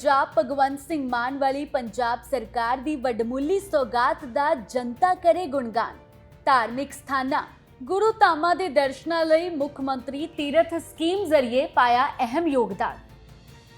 ਪੰਜਾਬ ਭਗਵੰਤ ਸਿੰਘ ਮਾਨ ਵਾਲੀ ਪੰਜਾਬ ਸਰਕਾਰ ਦੀ ਵੱਡਮੁੱਲੀ ਸੌਗਾਤ ਦਾ ਜਨਤਾ ਕਰੇ ਗੁਣਗਾਨ। ਧਾਰਮਿਕ ਸਥਾਨਾਂ, ਗੁਰੂ ਧਾਮਾਂ ਦੇ ਦਰਸ਼ਨਾਂ ਲਈ ਮੁੱਖ ਮੰਤਰੀ ਤੀਰਥ ਸਕੀਮ ਜ਼ਰੀਏ ਪਾਇਆ ਅਹਿਮ ਯੋਗਦਾਨ।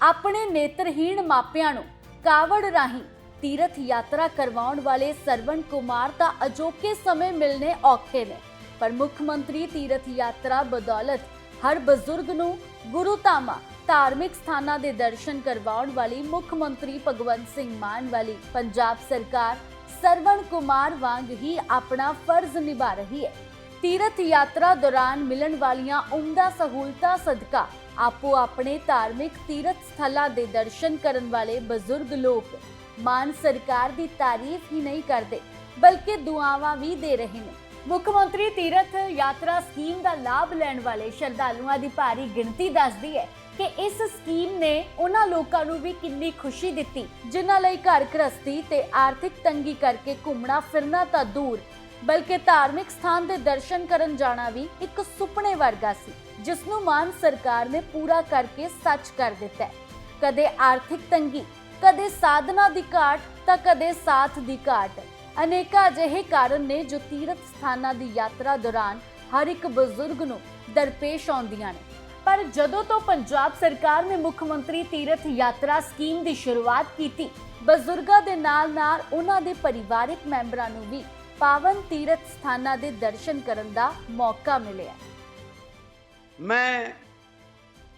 ਆਪਣੇ ਨੇਤਰਹੀਣ ਮਾਪਿਆਂ ਨੂੰ ਕਾਵੜ ਰਾਹੀਂ ਤੀਰਥ ਯਾਤਰਾ ਕਰਵਾਉਣ ਵਾਲੇ ਸਰਵਣ ਕੁਮਾਰ ਤਾਂ ਅਜੋਕੇ ਸਮੇਂ ਮਿਲਨੇ ਔਖੇ ਨੇ। ਪਰ ਮੁੱਖ ਮੰਤਰੀ ਤੀਰਥ ਯਾਤਰਾ ਬਦੌਲਤ ਹਰ ਬਜ਼ੁਰਗ ਨੂੰ ਗੁਰੂ ਧਾਮਾਂ ਧਾਰਮਿਕ ਸਥਾਨਾਂ ਦੇ ਦਰਸ਼ਨ ਕਰਵਾਉਣ ਵਾਲੀ ਮੁੱਖ ਮੰਤਰੀ ਭਗਵੰਤ ਸਿੰਘ ਮਾਨ ਵਾਲੀ ਪੰਜਾਬ ਸਰਕਾਰ ਸਰਵਣ ਕੁਮਾਰ ਵਾਂਗ ਹੀ ਆਪਣਾ ਫਰਜ਼ ਨਿਭਾ ਰਹੀ ਹੈ। ਤੀਰਥ ਯਾਤਰਾ ਦੌਰਾਨ ਮਿਲਣ ਵਾਲੀਆਂ ਉਮਦਾ ਸਹੂਲਤਾਂ ਸਦਕਾ ਆਪੋ ਆਪਣੇ ਧਾਰਮਿਕ ਤੀਰਥ ਸਥਲਾਂ ਦੇ ਦਰਸ਼ਨ ਕਰਨ ਵਾਲੇ ਬਜ਼ੁਰਗ ਲੋਕ ਮਾਨ ਸਰਕਾਰ ਦੀ ਤਾਰੀਫ ਹੀ ਨਹੀਂ ਕਰਦੇ, ਬਲਕਿ ਦੁਆਵਾਂ ਵੀ ਦੇ ਰਹੇ ਨੇ। ਮੁੱਖ ਮੰਤਰੀ ਤੀਰਥ ਯਾਤਰਾ ਸਕੀਮ ਦਾ ਲਾਭ ਲੈਣ ਵਾਲੇ ਸ਼ਰਧਾਲੂਆਂ ਦੀ ਭਾਰੀ ਗਿਣਤੀ ਦੱਸਦੀ ਹੈ ਕਿ ਇਸ ਸਕੀਮ ਨੇ ਉਹਨਾਂ ਲੋਕਾਂ ਨੂੰ ਵੀ ਕਿੰਨੀ ਖੁਸ਼ੀ ਦਿੱਤੀ, ਜਿਨ੍ਹਾਂ ਲਈ ਘਰ ਗ੍ਰਸਤੀ ਤੇ ਆਰਥਿਕ ਤੰਗੀ ਕਰਕੇ ਘੁੰਮਣਾ ਫਿਰਨਾ ਤਾਂ ਦੂਰ, ਬਲਕਿ ਧਾਰਮਿਕ ਸਥਾਨ ਦੇ ਦਰਸ਼ਨ ਕਰਨ ਜਾਣਾ ਵੀ ਇੱਕ ਸੁਪਨੇ ਵਰਗਾ ਸੀ ਜਿਸ ਨੂੰ ਮਾਨ ਸਰਕਾਰ ਨੇ ਪੂਰਾ ਕਰਕੇ ਸੱਚ ਕਰ ਦਿੱਤਾ। ਹੈ ਕਦੇ ਆਰਥਿਕ ਤੰਗੀ, ਕਦੇ ਸਾਧਨਾ ਦੀ ਘਾਟ, ਤਾਂ ਕਦੇ ਸਾਥ ਦੀ ਘਾਟ। ਅਨੇਕਾਂ ਅਜਿਹੇ ਕਾਰਨ ਨੇ ਜੋ ਤੀਰਥ ਸਥਾਨਾਂ ਦੀ ਯਾਤਰਾ ਦੌਰਾਨ ਹਰ ਇੱਕ ਬਜ਼ੁਰਗ ਨੂੰ ਦਰਪੇਸ਼ ਆਉਂਦੀਆਂ ਨੇ। ਪਰ ਜਦੋਂ ਤੋਂ ਪੰਜਾਬ ਸਰਕਾਰ ਨੇ ਮੁੱਖ ਮੰਤਰੀ ਤੀਰਥ ਯਾਤਰਾ ਸਕੀਮ ਦੀ ਸ਼ੁਰੂਆਤ ਕੀਤੀ, ਬਜ਼ੁਰਗਾਂ ਦੇ ਨਾਲ-ਨਾਲ ਉਹਨਾਂ ਦੇ ਪਰਿਵਾਰਕ ਮੈਂਬਰਾਂ ਨੂੰ ਵੀ ਪਾਵਨ ਤੀਰਥ ਸਥਾਨਾਂ ਦੇ ਦਰਸ਼ਨ ਕਰਨ ਦਾ ਮੌਕਾ ਮਿਲਿਆ। ਮੈਂ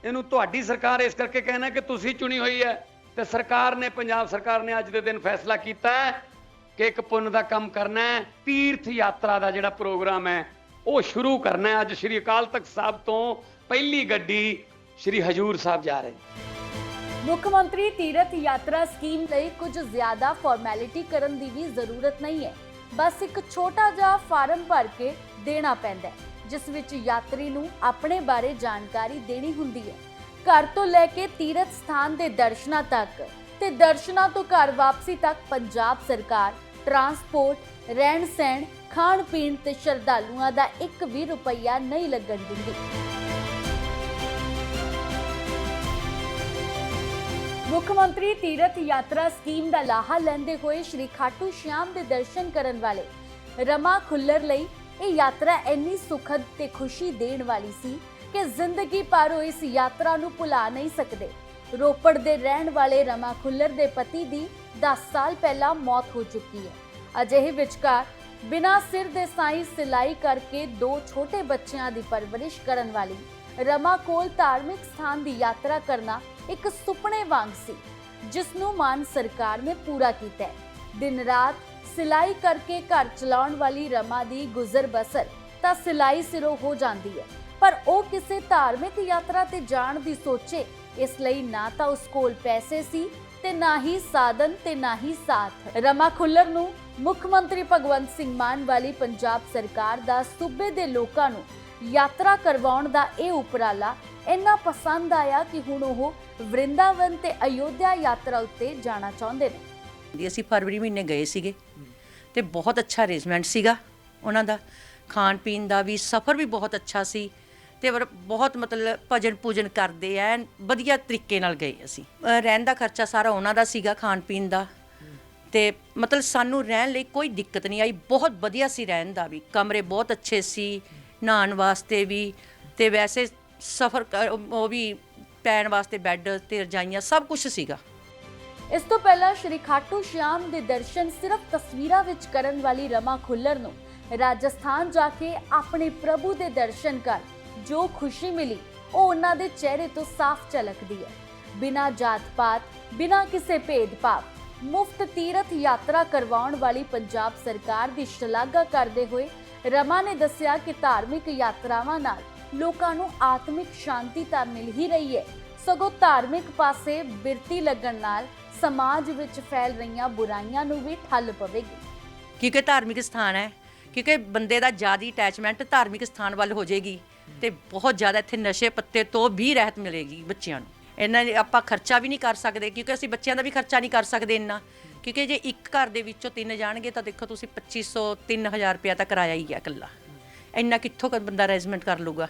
ਇਹਨੂੰ ਤੁਹਾਡੀ ਸਰਕਾਰ ਇਸ ਕਰਕੇ ਕਹਿਣਾ ਕਿ ਤੁਸੀਂ ਚੁਣੀ ਹੋਈ ਹੈ ਤੇ ਸਰਕਾਰ ਨੇ, ਪੰਜਾਬ ਸਰਕਾਰ ਨੇ ਅੱਜ ਦੇ ਦਿਨ ਫੈਸਲਾ ਕੀਤਾ ਹੈ ਕਿ ਇੱਕ ਪੁੰਨ ਦਾ ਕੰਮ ਕਰਨਾ ਹੈ, ਤੀਰਥ ਯਾਤਰਾ ਦਾ ਜਿਹੜਾ ਪ੍ਰੋਗਰਾਮ ਹੈ, ਉਹ ਸ਼ੁਰੂ ਕਰਨਾ ਹੈ। ਅੱਜ ਸ਼੍ਰੀ ਅਕਾਲ ਤਖਤ ਸਾਹਿਬ ਤੋਂ ਪਹਿਲੀ ਗੱਡੀ ਸ਼੍ਰੀ ਹਜੂਰ ਸਾਹਿਬ ਜਾ ਰਹੀ। ਮੁੱਖ ਮੰਤਰੀ ਤੀਰਥ ਯਾਤਰਾ ਸਕੀਮ ਲਈ ਕੁਝ ਜ਼ਿਆਦਾ ਫਾਰਮੈਲਿਟੀ ਕਰਨ ਦੀ ਵੀ ਜ਼ਰੂਰਤ ਨਹੀਂ ਹੈ। ਬਸ ਇੱਕ ਛੋਟਾ ਜਿਹਾ ਫਾਰਮ ਭਰ ਕੇ ਦੇਣਾ ਪੈਂਦਾ ਹੈ, ਜਿਸ ਵਿੱਚ ਯਾਤਰੀ ਨੂੰ ਆਪਣੇ ਬਾਰੇ ਜਾਣਕਾਰੀ ਦੇਣੀ ਹੁੰਦੀ ਹੈ। ਘਰ ਤੋਂ ਲੈ ਕੇ ਤੀਰਥ ਸਥਾਨ ਦੇ ਦਰਸ਼ਨਾਂ ਤੱਕ ਤੇ ਦਰਸ਼ਨਾਂ ਤੋਂ ਘਰ ਵਾਪਸੀ ਤੱਕ ਪੰਜਾਬ ਸਰਕਾਰ ਟਰਾਂਸਪੋਰਟ ਰਹਿਣ ਸਹਿਣ ਖਾਣ ਪੀਣ ਤੇ ਸ਼ਰਧਾਲੂਆਂ ਦਾ ਇੱਕ ਵੀ ਰੁਪਈਆ ਨਹੀਂ ਲੱਗਣ ਦਿੰਦੀ। ਮੁੱਖ ਮੰਤਰੀ ਤੀਰਥ ਯਾਤਰਾ ਸਕੀਮ ਦਾ ਲਾਹਾ ਲੈਂਦੇ ਹੋਏ ਸ਼੍ਰੀ ਖਾਟੂ ਸ਼ਿਆਮ ਦੇ ਦਰਸ਼ਨ ਕਰਨ ਵਾਲੇ ਰਮਾ ਖੁੱਲਰ ਲਈ ਇਹ ਯਾਤਰਾ ਇੰਨੀ ਸੁਖਦ ਤੇ ਖੁਸ਼ੀ ਦੇਣ ਵਾਲੀ ਸੀ ਕਿ ਜ਼ਿੰਦਗੀ ਭਰ ਉਹ ਇਸ ਯਾਤਰਾ ਨੂੰ ਭੁਲਾ ਨਹੀਂ ਸਕਦੇ। ਰੋਪੜ ਦੇ ਰਹਿਣ ਵਾਲੇ ਰਮਾ ਖੁੱਲਰ ਦੇ ਪਤੀ ਦੀ 10 ਸਾਲ ਪਹਿਲਾਂ ਮੌਤ ਹੋ ਚੁੱਕੀ ਹੈ। ਅਜਿਹੇ ਵਿਚਕਾਰ ਬਿਨਾਂ ਸਿਰ ਦੇ ਸਾਈ ਸਿਲਾਈ ਕਰਕੇ ਦੋ ਛੋਟੇ ਬੱਚਿਆਂ ਦੀ ਪਰਵਰਿਸ਼ ਕਰਨ ਵਾਲੀ ਰਮਾ ਕੋਲ ਧਾਰਮਿਕ ਸਥਾਨ ਦੀ ਯਾਤਰਾ ਕਰਨਾ ਇੱਕ ਸੁਪਨੇ ਵਾਂਗ ਸੀ, ਜਿਸ ਨੂੰ ਮਾਨ ਸਰਕਾਰ ਨੇ ਪੂਰਾ ਕੀਤਾ ਹੈ। ਦਿਨ ਰਾਤ ਸਿਲਾਈ ਕਰਕੇ ਘਰ ਚਲਾਉਣ ਵਾਲੀ ਰਮਾ ਦੀ ਗੁਜ਼ਰ ਬਸਰ ਤਾਂ ਸਿਲਾਈ ਸਿਰੋਂ ਹੋ ਜਾਂਦੀ ਹੈ, ਪਰ ਉਹ ਕਿਸੇ ਧਾਰਮਿਕ ਯਾਤਰਾ ਤੇ ਜਾਣ ਦੀ ਸੋਚੇ, ਇਸ ਲਈ ਨਾ ਤਾਂ ਉਸ ਕੋਲ ਪੈਸੇ ਸੀ ਤੇ ਨਾ ਹੀ ਸਾਧਨ ਤੇ ਨਾ ਹੀ ਸਾਥ। ਰਮਾ ਖੁੱਲਰ ਨੂੰ ਮੁੱਖ ਮੰਤਰੀ ਭਗਵੰਤ ਸਿੰਘ ਮਾਨ ਵਾਲੀ ਪੰਜਾਬ ਸਰਕਾਰ ਦਾ ਸੂਬੇ ਦੇ ਲੋਕਾਂ ਨੂੰ ਯਾਤਰਾ ਕਰਵਾਉਣ ਦਾ ਇਹ ਉਪਰਾਲਾ ਇੰਨਾ ਪਸੰਦ ਆਇਆ ਕਿ ਹੁਣ ਉਹ ਵਰਿੰਦਾਵਨ ਤੇ ਅਯੋਧਿਆ ਯਾਤਰਾ ਉੱਤੇ ਜਾਣਾ ਚਾਹੁੰਦੇ ਨੇ। ਦੀ ਅਸੀਂ ਫਰਵਰੀ ਮਹੀਨੇ ਗਏ ਸੀਗੇ ਤੇ ਬਹੁਤ ਅੱਛਾ ਅਰੇਂਜਮੈਂਟ ਸੀਗਾ ਉਹਨਾਂ ਦਾ। ਖਾਣ ਪੀਣ ਦਾ ਵੀ, ਸਫ਼ਰ ਵੀ ਬਹੁਤ ਅੱਛਾ ਸੀ ਤੇ ਬਹੁਤ ਮਤਲਬ ਭਜਨ ਪੂਜਨ ਕਰਦੇ ਐ ਵਧੀਆ ਤਰੀਕੇ ਨਾਲ ਗਏ ਅਸੀਂ। ਰਹਿਣ ਦਾ ਖਰਚਾ ਸਾਰਾ ਉਹਨਾਂ ਦਾ ਸੀਗਾ ਖਾਣ ਪੀਣ ਦਾ। ਤੇ ਮਤਲਬ ਸਾਨੂੰ ਰਹਿਣ ਲਈ ਕੋਈ ਦਿੱਕਤ ਨਹੀਂ ਆਈ। ਬਹੁਤ ਵਧੀਆ ਸੀ ਰਹਿਣ ਦਾ ਵੀ। ਕਮਰੇ ਬਹੁਤ ਅੱਛੇ ਸੀ, ਨਹਾਉਣ ਵਾਸਤੇ ਵੀ ਤੇ ਵੈਸੇ ਸਫ਼ਰ ਕਰ ਉਹ ਵੀ ਪੈਣ ਵਾਸਤੇ ਬੈੱਡ ਤੇ ਰਜਾਈਆਂ ਸਭ ਕੁਝ ਸੀਗਾ। ਇਸ ਤੋਂ ਪਹਿਲਾਂ ਸ਼੍ਰੀ ਖਾਟੂ ਸ਼ਿਆਮ ਦੇ ਦਰਸ਼ਨ ਸਿਰਫ ਤਸਵੀਰਾਂ ਵਿੱਚ ਕਰਨ ਵਾਲੀ ਰਮਾ ਖੁੱਲਰ ਨੂੰ ਰਾਜਸਥਾਨ ਜਾ ਕੇ ਆਪਣੇ ਪ੍ਰਭੂ ਦੇ ਦਰਸ਼ਨ ਕਰ ਜੋ ਖੁਸ਼ੀ ਮਿਲੀ, ਉਹ ਉਹਨਾਂ ਦੇ ਚਿਹਰੇ ਤੋਂ ਸਾਫ਼ ਝਲਕਦੀ ਹੈ। ਬਿਨਾਂ ਜਾਤ-ਪਾਤ, ਬਿਨਾਂ ਕਿਸੇ ਭੇਦਭਾਵ ਮੁਫਤ ਤੀਰਥ ਯਾਤਰਾ ਕਰਵਾਉਣ ਵਾਲੀ ਪੰਜਾਬ ਸਰਕਾਰ ਦੀ ਸ਼ਲਾਘਾ ਕਰਦੇ ਹੋਏ ਰਮਾ ਨੇ ਦੱਸਿਆ ਕਿ ਧਾਰਮਿਕ ਯਾਤਰਾਵਾਂ ਨਾਲ ਲੋਕਾਂ ਨੂੰ ਆਤਮਿਕ ਸ਼ਾਂਤੀ ਤਾਂ ਮਿਲ ਹੀ ਰਹੀ ਹੈ। ਸਗੋਂ ਧਾਰਮਿਕ ਪਾਸੇ ਬਿਰਤੀ ਲੱਗਣ ਨਾਲ ਸਮਾਜ ਵਿੱਚ ਫੈਲ ਰਹੀਆਂ ਬੁਰਾਈਆਂ ਨੂੰ ਵੀ ਠੱਲ ਪਵੇਗੀ। ਕਿਉਂਕਿ ਧਾਰਮਿਕ ਸਥਾਨ ਹੈ, ਕਿਉਂਕਿ ਬੰਦੇ ਦਾ ਜਿਆਦੀ ਅਟੈਚਮੈਂਟ ਧਾਰਮਿਕ ਸਥਾਨ ਵੱਲ ਹੋ ਜਾਏਗੀ ਤੇ ਬਹੁਤ ਜ਼ਿਆਦਾ ਇੱਥੇ ਨਸ਼ੇ ਪੱਤੇ ਤੋਂ ਵੀ ਰਹਿਤ ਮਿਲੇਗੀ ਬੱਚਿਆਂ ਨੂੰ। ਇਹਨਾਂ ਦੇ ਆਪਾਂ ਖਰਚਾ ਵੀ ਨਹੀਂ ਕਰ ਸਕਦੇ, ਕਿਉਂਕਿ ਅਸੀਂ ਬੱਚਿਆਂ ਦਾ ਵੀ ਖਰਚਾ ਨਹੀਂ ਕਰ ਸਕਦੇ ਇੰਨਾ। ਕਿਉਂਕਿ ਜੇ ਇੱਕ ਘਰ ਦੇ ਵਿੱਚੋਂ ਤਿੰਨ ਜਾਣਗੇ ਤਾਂ ਦੇਖੋ ਤੁਸੀਂ 2500 3000 ਰੁਪਇਆ ਤਾਂ ਕਿਰਾਇਆ ਹੀ ਹੈ ਇਕੱਲਾ। ਇੰਨਾ ਕਿੱਥੋਂ ਬੰਦਾ ਅਰੇਂਜਮੈਂਟ ਕਰ ਲੂਗਾ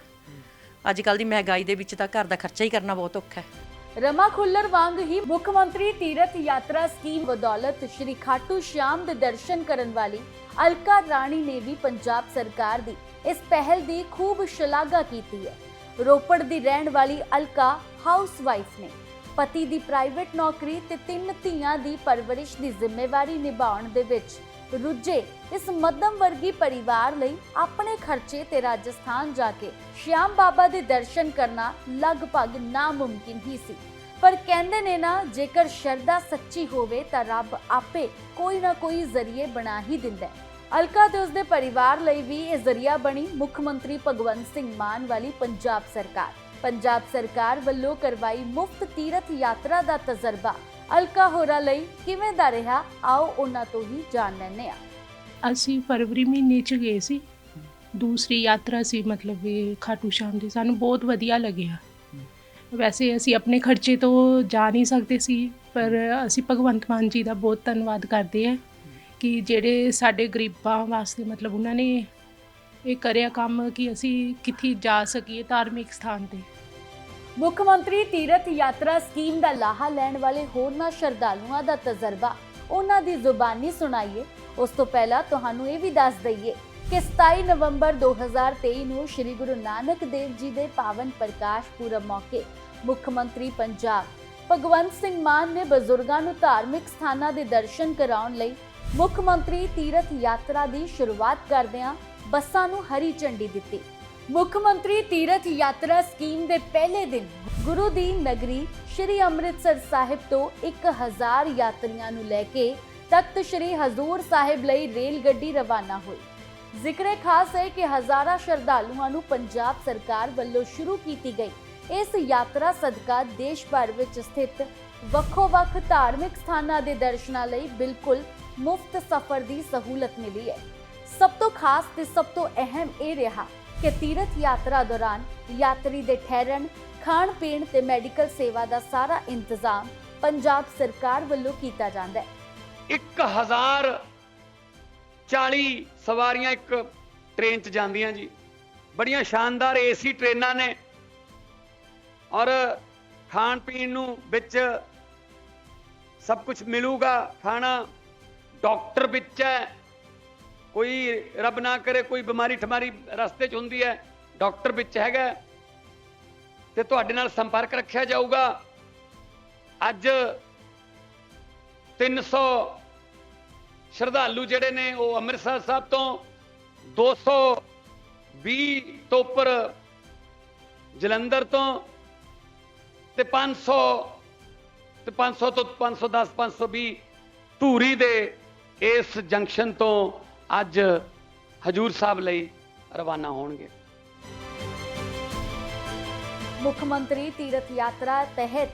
ਅੱਜ ਕੱਲ ਦੀ ਮਹਿੰਗਾਈ ਦੇ ਵਿੱਚ ਤਾਂ ਘਰ ਦਾ ਖਰਚਾ ਹੀ ਕਰਨਾ ਬਹੁਤ ਔਖਾ ਹੈ। ਰਮਾ ਖੁੱਲਰ ਵਾਂਗ ਹੀ ਮੁੱਖ ਮੰਤਰੀ ਤੀਰਥ ਯਾਤਰਾ ਸਕੀਮ ਬਦੌਲਤ ਸ਼੍ਰੀ ਖਾਟੂ ਸ਼ਾਮ ਦੇ ਦਰਸ਼ਨ ਕਰਨ ਵਾਲੀ ਅਲਕਾ ਰਾਣੀ ਨੇ ਵੀ ਪੰਜਾਬ ਸਰਕਾਰ ਦੀ ਇਸ ਪਹਿਲ ਦੀ ਖੂਬ ਸ਼ਲਾਘਾ ਕੀਤੀ ਹੈ। ਰੋਪੜ ਦੀ ਰਹਿਣ ਵਾਲੀ ਅਲਕਾ ਹਾਊਸਵਾਈਫ ਨੇ। ਪਤੀ ਦੀ ਪ੍ਰਾਈਵੇਟ ਨੌਕਰੀ ਤੇ ਤਿੰਨ ਧੀਆਂ ਦੀ ਪਰਵਰਿਸ਼ ਦੀ ਜ਼ਿੰਮੇਵਾਰੀ ਨਿਭਾਉਣ ਦੇ ਵਿੱਚ ਰੁੱਝੇ ਇਸ ਮੱਧਮ ਵਰਗੀ ਪਰਿਵਾਰ ਲਈ ਆਪਣੇ ਖਰਚੇ ਤੇ ਰਾਜਸਥਾਨ ਜਾ ਕੇ ਸ਼ਿਆਮ ਬਾਬਾ ਦੇ ਦਰਸ਼ਨ ਕਰਨਾ ਲਗਭਗ ਨਾਮੁਮਕਿਨ ਹੀ ਸੀ। ਪਰ ਕਹਿੰਦੇ ਨੇ ਨਾ, ਜੇਕਰ ਸ਼ਰਧਾ ਸੱਚੀ ਹੋਵੇ ਤਾਂ ਰੱਬ ਆਪੇ ਕੋਈ ਨਾ ਕੋਈ ਜ਼ਰੀਏ ਬਣਾ ਹੀ ਦਿੰਦਾ ਹੈ। ਅਲਕਾ ਤੇ ਉਸਦੇ ਪਰਿਵਾਰ ਲਈ ਵੀ ਇਹ ਜ਼ਰੀਆ ਬਣੀ ਮੁੱਖ ਮੰਤਰੀ ਭਗਵੰਤ ਸਿੰਘ ਮਾਨ ਵਾਲੀ ਪੰਜਾਬ ਸਰਕਾਰ। ਪੰਜਾਬ ਸਰਕਾਰ ਵੱਲੋਂ ਕਰਵਾਈ ਮੁਫਤ ਤੀਰਥ ਯਾਤਰਾ ਦਾ ਤਜਰਬਾ। ਅਲਕਾ ਹੋਰਾਂ ਲਈ ਕਿਵੇਂ ਦਾ ਰਿਹਾ? ਆਓ ਉਹਨਾਂ ਤੋਂ ਹੀ ਜਾਣ ਲੈਂਦੇ ਹਾਂ। ਅਸੀਂ ਫਰਵਰੀ ਮਹੀਨੇ ਚ ਗਏ ਸੀ। ਦੂਸਰੀ ਯਾਤਰਾ ਸੀ, ਮਤਲਬ ਇਹ ਖਾਟੂ ਸ਼ਾਮ ਦੀ। ਸਾਨੂੰ ਬਹੁਤ ਵਧੀਆ ਲੱਗਿਆ। ਵੈਸੇ ਅਸੀਂ ਆਪਣੇ ਖਰਚੇ ਤੋਂ ਜਾ ਨਹੀਂ ਸਕਦੇ ਸੀ, ਪਰ ਅਸੀਂ ਭਗਵੰਤ ਮਾਨ ਜੀ ਦਾ ਬਹੁਤ ਧੰਨਵਾਦ ਕਰਦੇ ਹਾਂ ਕਿ ਜਿਹੜੇ ਸਾਡੇ ਗਰੀਬਾਂ ਵਾਸਤੇ ਮਤਲਬ ਉਹਨਾਂ ਨੇ ਇਹ ਕਰਿਆ ਕੰਮ ਕਿ ਅਸੀਂ ਕਿੱਥੇ ਜਾ ਸਕੀਏ ਧਾਰਮਿਕ ਸਥਾਨ ਤੇ। ਮੁੱਖ ਮੰਤਰੀ ਤੀਰਥ ਯਾਤਰਾ ਸਕੀਮ ਦਾ ਲਾਹਾ ਲੈਣ ਵਾਲੇ ਹੋਰਨਾਂ ਸ਼ਰਧਾਲੂਆਂ ਦਾ ਤਜਰਬਾ ਉਹਨਾਂ ਦੀ ਜ਼ੁਬਾਨੀ ਸੁਣਾਈਏ। ਉਸ ਤੋਂ ਪਹਿਲਾਂ ਤੁਹਾਨੂੰ ਇਹ ਵੀ ਦੱਸ ਦਈਏ ਕਿ 27 ਨਵੰਬਰ 2023 ਨੂੰ ਸ੍ਰੀ ਗੁਰੂ ਨਾਨਕ ਦੇਵ ਜੀ ਦੇ ਪਾਵਨ ਪ੍ਰਕਾਸ਼ ਪੁਰਬ ਮੌਕੇ ਮੁੱਖ ਮੰਤਰੀ ਪੰਜਾਬ ਭਗਵੰਤ ਸਿੰਘ ਮਾਨ ਨੇ ਬਜ਼ੁਰਗਾਂ ਨੂੰ ਧਾਰਮਿਕ ਸਥਾਨਾਂ ਦੇ ਦਰਸ਼ਨ ਕਰਾਉਣ ਲਈ ਮੁੱਖ ਮੰਤਰੀ ਤੀਰਥ ਯਾਤਰਾ ਦੀ ਸ਼ੁਰੂਆਤ ਕਰਦਿਆਂ ਬੱਸਾਂ ਨੂੰ ਹਰੀ ਝੰਡੀ ਦਿੱਤੀ। ਮੁੱਖ ਮੰਤਰੀ ਤੀਰਥ ਯਾਤਰਾ ਸਕੀਮ ਦੇ ਪਹਿਲੇ ਦਿਨ ਗੁਰੂ ਦੀ ਨਗਰੀ ਸ਼੍ਰੀ ਅੰਮ੍ਰਿਤਸਰ ਸਾਹਿਬ ਤੋਂ 1000 ਯਾਤਰੀਆਂ ਨੂੰ ਲੈ ਕੇ ਤਖਤ ਸ਼੍ਰੀ ਹਜ਼ੂਰ ਸਾਹਿਬ ਲਈ ਰੇਲ ਗੱਡੀ ਰਵਾਨਾ ਹੋਈ। ਜ਼ਿਕਰੇ ਖਾਸ ਹੈ ਕਿ ਹਜ਼ਾਰਾਂ ਸ਼ਰਧਾਲੂਆਂ ਨੂੰ ਪੰਜਾਬ ਸਰਕਾਰ ਵੱਲੋਂ ਸ਼ੁਰੂ ਕੀਤੀ ਗਈ ਇਸ ਯਾਤਰਾ ਸਦਕਾ ਦੇਸ਼ ਭਰ ਵਿੱਚ ਸਥਿਤ ਵੱਖੋ-ਵੱਖ ਧਾਰਮਿਕ ਸਥਾਨਾਂ ਦੇ ਦਰਸ਼ਨਾਂ ਲਈ ਬਿਲਕੁਲ ਮੁਫਤ ਸਫ਼ਰ ਦੀ ਸਹੂਲਤ ਮਿਲੀ ਹੈ। ਸਭ ਤੋਂ ਖਾਸ ਤੇ ਸਭ ਤੋਂ ਅਹਿਮ ਇਹ ਰਿਹਾ ਕਿ ਤੀਰਥ ਯਾਤਰਾ ਦੌਰਾਨ ਯਾਤਰੀ ਦੇ ਠਹਿਰਨ, ਖਾਣ ਪੀਣ ਤੇ ਮੈਡੀਕਲ ਸੇਵਾ ਦਾ ਸਾਰਾ ਇੰਤਜ਼ਾਮ ਪੰਜਾਬ ਸਰਕਾਰ ਵੱਲੋਂ ਕੀਤਾ ਜਾਂਦਾ ਹੈ। 1040 ਸਵਾਰੀਆਂ ਇੱਕ ਟ੍ਰੇਨ 'ਚ ਜਾਂਦੀਆਂ ਜੀ। ਬੜੀਆਂ ਸ਼ਾਨਦਾਰ ਏਸੀ ਟ੍ਰੇਨਾਂ ਨੇ ਔਰ ਖਾਣ ਪੀਣ ਨੂੰ ਵਿੱਚ ਸਭ ਕੁਝ ਮਿਲੂਗਾ, ਖਾਣਾ ਡਾਕਟਰ ਵਿੱਚ ਹੈ ਕੋਈ ਰੱਬ ਨਾ ਕਰੇ, ਕੋਈ ਬਿਮਾਰੀ ਠਮਾਰੀ ਰਸਤੇ 'ਚ ਹੁੰਦੀ ਹੈ, ਡਾਕਟਰ ਵਿੱਚ ਹੈਗਾ ਤੇ ਤੁਹਾਡੇ ਨਾਲ ਸੰਪਰਕ ਰੱਖਿਆ ਜਾਊਗਾ। ਅੱਜ 300 ਸ਼ਰਧਾਲੂ ਜਿਹੜੇ ਨੇ, ਉਹ ਅੰਮ੍ਰਿਤਸਰ ਸਾਹਿਬ ਤੋਂ 220 ਤੋਂ ਉੱਪਰ ਜਲੰਧਰ ਤੋਂ ਤੇ 500 ਤੇ 500 ਤੋਂ 510 520 ਧੂਰੀ ਦੇ ਇਸ ਜੰਕਸ਼ਨ ਤੋਂ ਅੱਜ ਹਜੂਰ ਸਾਹਿਬ ਲਈ ਰਵਾਨਾ ਹੋਣਗੇ। ਮੁੱਖ ਮੰਤਰੀ ਤੀਰਥ ਯਾਤਰਾ ਤਹਿਤ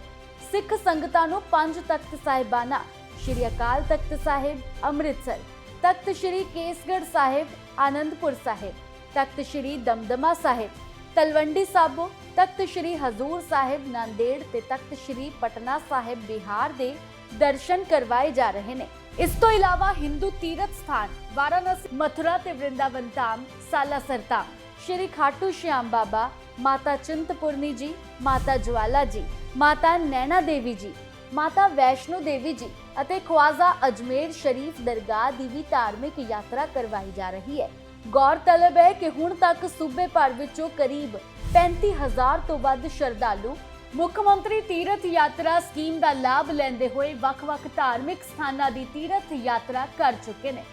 ਸਿੱਖ ਸੰਗਤਾਂ ਨੂੰ ਪੰਜ ਤਖਤ ਸਾਹਿਬਾਨਾ, ਸ਼੍ਰੀ ਅਕਾਲ ਤਖਤ ਸਾਹਿਬ, ਅੰਮ੍ਰਿਤਸਰ, ਤਖਤ ਸ਼੍ਰੀ ਕੇਸਗੜ੍ਹ ਸਾਹਿਬ, ਆਨੰਦਪੁਰ ਸਾਹਿਬ, ਤਖਤ ਸ਼੍ਰੀ ਦਮਦਮਾ ਸਾਹਿਬ, ਤਲਵੰਡੀ ਸਾਬੋ, ਤਖਤ ਸ਼੍ਰੀ ਹਜ਼ੂਰ ਸਾਹਿਬ, ਨਾਂਦੇੜ ਤੇ ਤਖਤ ਸ਼੍ਰੀ ਪਟਨਾ ਸਾਹਿਬ ਬਿਹਾਰ ਦੇ ਦਰਸ਼ਨ ਕਰਵਾਏ ਜਾ ਰਹੇ ਨੇ। ਇਸ ਤੋਂ ਇਲਾਵਾ ਹਿੰਦੂ ਤੀਰਥ ਸਥਾਨ, ਵਾਰਾਣਸੀ, ਮਥੁਰਾ ਤੇ ਵਰਿੰਦਾਵਨ ਧਾਮ ਸਾਲਾਸਰ ਧਾਮ ਸ਼੍ਰੀ ਖਾਟੂ ਸ਼ਿਆਮ ਬਾਬਾ, ਮਾਤਾ ਚਿੰਤਪੁਰਨੀ ਜੀ, ਮਾਤਾ ਜਵਾਲਾ ਜੀ, ਮਾਤਾ ਨੈਣਾ ਦੇਵੀ ਜੀ, ਮਾਤਾ ਵੈਸ਼ਨੋ ਦੇਵੀ ਜੀ ਅਤੇ ਖਵਾਜ਼ਾ ਅਜਮੇਰ ਸ਼ਰੀਫ ਦਰਗਾਹ ਦੀ ਵੀ ਧਾਰਮਿਕ ਯਾਤਰਾ ਕਰਵਾਈ ਜਾ ਰਹੀ ਹੈ। ਗੌਰਤਲਬ ਹੈ ਕਿ ਹੁਣ ਤੱਕ ਸੂਬੇ ਭਰ ਵਿੱਚੋਂ ਕਰੀਬ 35000 ਤੋਂ ਵੱਧ ਸ਼ਰਧਾਲੂ ਮੁੱਖ ਮੰਤਰੀ ਤੀਰਥ ਯਾਤਰਾ ਸਕੀਮ ਦਾ ਲਾਭ ਲੈਂਦੇ ਹੋਏ ਵੱਖ-ਵੱਖ ਧਾਰਮਿਕ ਸਥਾਨਾਂ ਦੀ ਤੀਰਥ ਯਾਤਰਾ ਕਰ ਚੁੱਕੇ ਨੇ।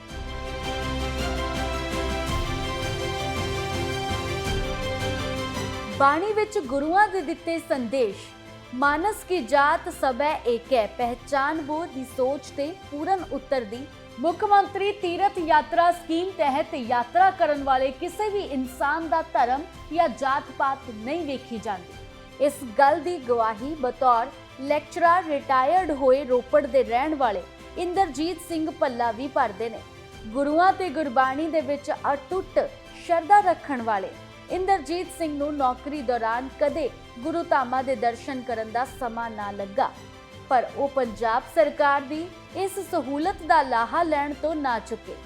ਬਾਣੀ ਵਿੱਚ ਗੁਰੂਆਂ ਦੇ ਦਿੱਤੇ ਸੰਦੇਸ਼, ਮਾਨਸ ਕੀ ਜਾਤ ਸਬੈ ਏਕੈ, ਪਹਿਚਾਨ ਬੋ ਦੀ ਸੋਚ ਤੇ ਪੂਰਨ ਉੱਤਰ ਦੀ। ਮੁੱਖ ਮੰਤਰੀ ਤੀਰਥ ਯਾਤਰਾ ਸਕੀਮ ਤਹਿਤ ਯਾਤਰਾ ਕਰਨ ਵਾਲੇ ਕਿਸੇ ਵੀ ਇਨਸਾਨ ਦਾ ਧਰਮ ਜਾਂ ਜਾਤ ਪਾਤ ਨਹੀਂ ਵੇਖੀ ਜਾਂਦੀ। ਇਸ ਗੱਲ ਦੀ ਗਵਾਹੀ ਬਤੌਰ ਲੈਕਚਰਰ ਰਿਟਾਇਰਡ ਹੋਏ ਰੋਪੜ ਦੇ ਰਹਿਣ ਵਾਲੇ ਇੰਦਰਜੀਤ ਸਿੰਘ ਪੱਲਾ ਵੀ ਭਰਦੇ ਨੇ। ਗੁਰੂਆਂ ਤੇ ਗੁਰਬਾਣੀ ਦੇ ਵਿੱਚ ਅਟੁੱਟ ਸ਼ਰਧਾ ਰੱਖਣ ਵਾਲੇ ਇੰਦਰਜੀਤ ਸਿੰਘ ਨੂੰ ਨੌਕਰੀ ਦੌਰਾਨ ਕਦੇ ਗੁਰੂ ਧਾਮਾਂ ਦੇ ਦਰਸ਼ਨ ਕਰਨ ਦਾ ਸਮਾਂ ਨਾ ਲੱਗਾ। ਪਰ ਉਹ ਪੰਜਾਬ ਸਰਕਾਰ ਦੀ ਇਸ ਸਹੂਲਤ ਦਾ ਲਾਹਾ ਲੈਣ ਤੋਂ ਨਾ ਚੁੱਕੇ।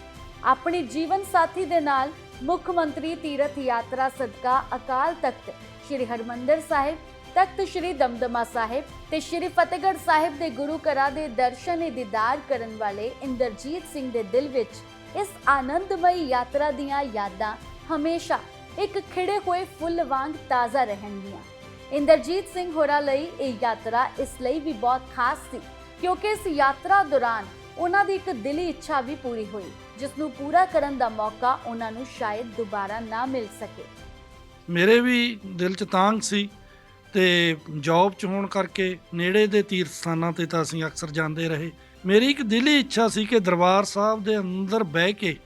ਆਪਣੇ ਜੀਵਨ ਸਾਥੀ ਦੇ ਨਾਲ ਮੁੱਖ ਮੰਤਰੀ ਤੀਰਥ ਯਾਤਰਾ ਸਦਕਾ ਅਕਾਲ ਤਖਤ ਸ੍ਰੀ ਹਰਮੰਦਰ ਸਾਹਿਬ, ਤਖਤ ਸ੍ਰੀ ਦਮਦਮਾ ਸਾਹਿਬ ਤੇ ਸ੍ਰੀ ਫਤਿਹਗੜ੍ਹ ਸਾਹਿਬ ਦੇ ਗੁਰੂ ਘਰਾਂ ਦੇ ਦਰਸ਼ਨ ਦੀਦਾਰ ਕਰਨ ਵਾਲੇ ਇੰਦਰਜੀਤ ਸਿੰਘ ਦੇ ਦਿਲ ਵਿੱਚ ਇਸ ਆਨੰਦਮਈ ਯਾਤਰਾ ਦੀਆਂ ਯਾਦਾਂ ਹਮੇਸ਼ਾ ਇੱਕ ਖਿੜੇ ਹੋਏ ਫੁੱਲ ਵਾਂਗ ਤਾਜ਼ਾ ਰਹਿਣਗੀਆਂ। ਇੰਦਰਜੀਤ ਸਿੰਘ ਹੋਰਾਂ ਲਈ ਇਹ ਯਾਤਰਾ ਇਸ ਲਈ ਵੀ ਬਹੁਤ ਖਾਸ ਸੀ ਕਿਉਂਕਿ ਇਸ ਯਾਤਰਾ ਦੌਰਾਨ ਉਹਨਾਂ ਦੀ ਇੱਕ ਦਿਲੀ ਇੱਛਾ ਵੀ ਪੂਰੀ ਹੋਈ ਜਿਸ ਨੂੰ ਪੂਰਾ ਕਰਨ ਦਾ ਮੌਕਾ ਉਹਨਾਂ ਨੂੰ ਸ਼ਾਇਦ ਦੁਬਾਰਾ ਨਾ ਮਿਲ ਸਕੇ। ਮੇਰੇ ਵੀ ਦਿਲ 'ਚ ਤਾਂਗ ਸੀ ਤੇ ਜੌਬ 'ਚ ਹੋਣ ਕਰਕੇ ਨੇੜੇ ਦੇ ਤੀਰਥ ਸਥਾਨਾਂ ਤੇ ਤਾਂ ਅਸੀਂ ਅਕਸਰ ਜਾਂਦੇ ਰਹੇ। ਮੇਰੀ ਇੱਕ ਦਿਲੀ ਇੱਛਾ ਸੀ ਕਿ ਦਰਬਾਰ ਸਾਹਿਬ ਦੇ ਅੰਦਰ ਬਹਿ ਕੇ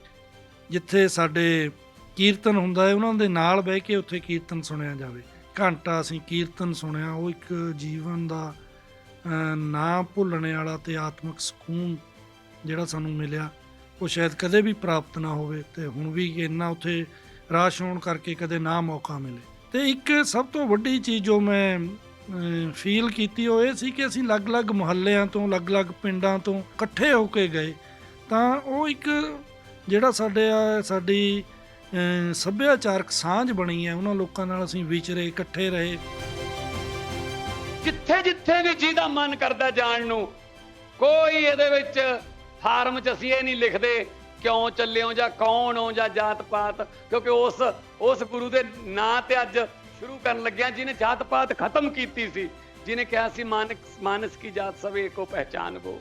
ਜਿੱਥੇ ਸਾਡੇ ਕੀਰਤਨ ਹੁੰਦਾ ਹੈ ਉਹਨਾਂ ਦੇ ਨਾਲ ਬਹਿ ਕੇ ਉੱਥੇ ਕੀਰਤਨ ਸੁਣਿਆ ਜਾਵੇ। ਘੰਟਾ ਅਸੀਂ ਕੀਰਤਨ ਸੁਣਿਆ ਉਹ ਇੱਕ ਜੀਵਨ ਦਾ ਅਹ, ਨਾ ਭੁੱਲਣੇ ਵਾਲਾ ਤੇ ਆਤਮਿਕ ਸਕੂਨ ਜਿਹੜਾ ਸਾਨੂੰ ਮਿਲਿਆ। ਉਹ ਸ਼ਾਇਦ ਕਦੇ ਵੀ ਪ੍ਰਾਪਤ ਨਾ ਹੋਵੇ ਤੇ ਹੁਣ ਵੀ ਇੰਨਾ ਉੱਥੇ ਰਾਸ਼ ਹੋਣ ਕਰਕੇ ਕਦੇ ਨਾ ਮੌਕਾ ਮਿਲੇ। ਤੇ ਇੱਕ ਸਭ ਤੋਂ ਵੱਡੀ ਚੀਜ਼ ਜੋ ਮੈਂ ਫੀਲ ਕੀਤੀ ਉਹ ਇਹ ਸੀ ਕਿ ਅਸੀਂ ਅਲੱਗ-ਅਲੱਗ ਮੁਹੱਲਿਆਂ ਤੋਂ, ਅਲੱਗ-ਅਲੱਗ ਪਿੰਡਾਂ ਤੋਂ ਇਕੱਠੇ ਹੋ ਕੇ ਗਏ। ਤਾਂ ਉਹ ਇੱਕ ਜਿਹੜਾ ਸਾਡੇ ਆ ਸਾਡੀ ਸੱਭਿਆਚਾਰਕ ਸਾਂਝ ਬਣੀ ਹੈ, ਉਹਨਾਂ ਲੋਕਾਂ ਨਾਲ ਅਸੀਂ ਵਿਚਰੇ ਇਕੱਠੇ ਰਹੇ। ਜਿੱਥੇ ਜਿੱਥੇ ਵੀ ਜਿਹਦਾ ਮਨ ਕਰਦਾ ਜਾਣ ਨੂੰ, ਕੋਈ ਇਹਦੇ ਵਿੱਚ ਫਾਰਮ 'ਚ ਅਸੀਂ ਇਹ ਨਹੀਂ ਲਿਖਦੇ ਕਿਉਂ ਚੱਲਿਓ ਜਾਂ ਕੌਣ ਹੋ ਜਾਂ ਜਾਤ ਪਾਤ ਕਿਉਂਕਿ ਉਸ ਉਸ ਗੁਰੂ ਦੇ ਨਾਂ ਤੇ ਅੱਜ ਸ਼ੁਰੂ ਕਰਨ ਲੱਗਿਆ ਜਿਹਨੇ ਜਾਤ ਪਾਤ ਖਤਮ ਕੀਤੀ ਸੀ, ਜਿਹਨੇ ਕਿਹਾ ਸੀ, ਮਾਨਕ, ਮਾਨਸ ਕੀ ਜਾਤ ਸਵੇ ਕੋ ਪਹਿਚਾਨ ਗੋ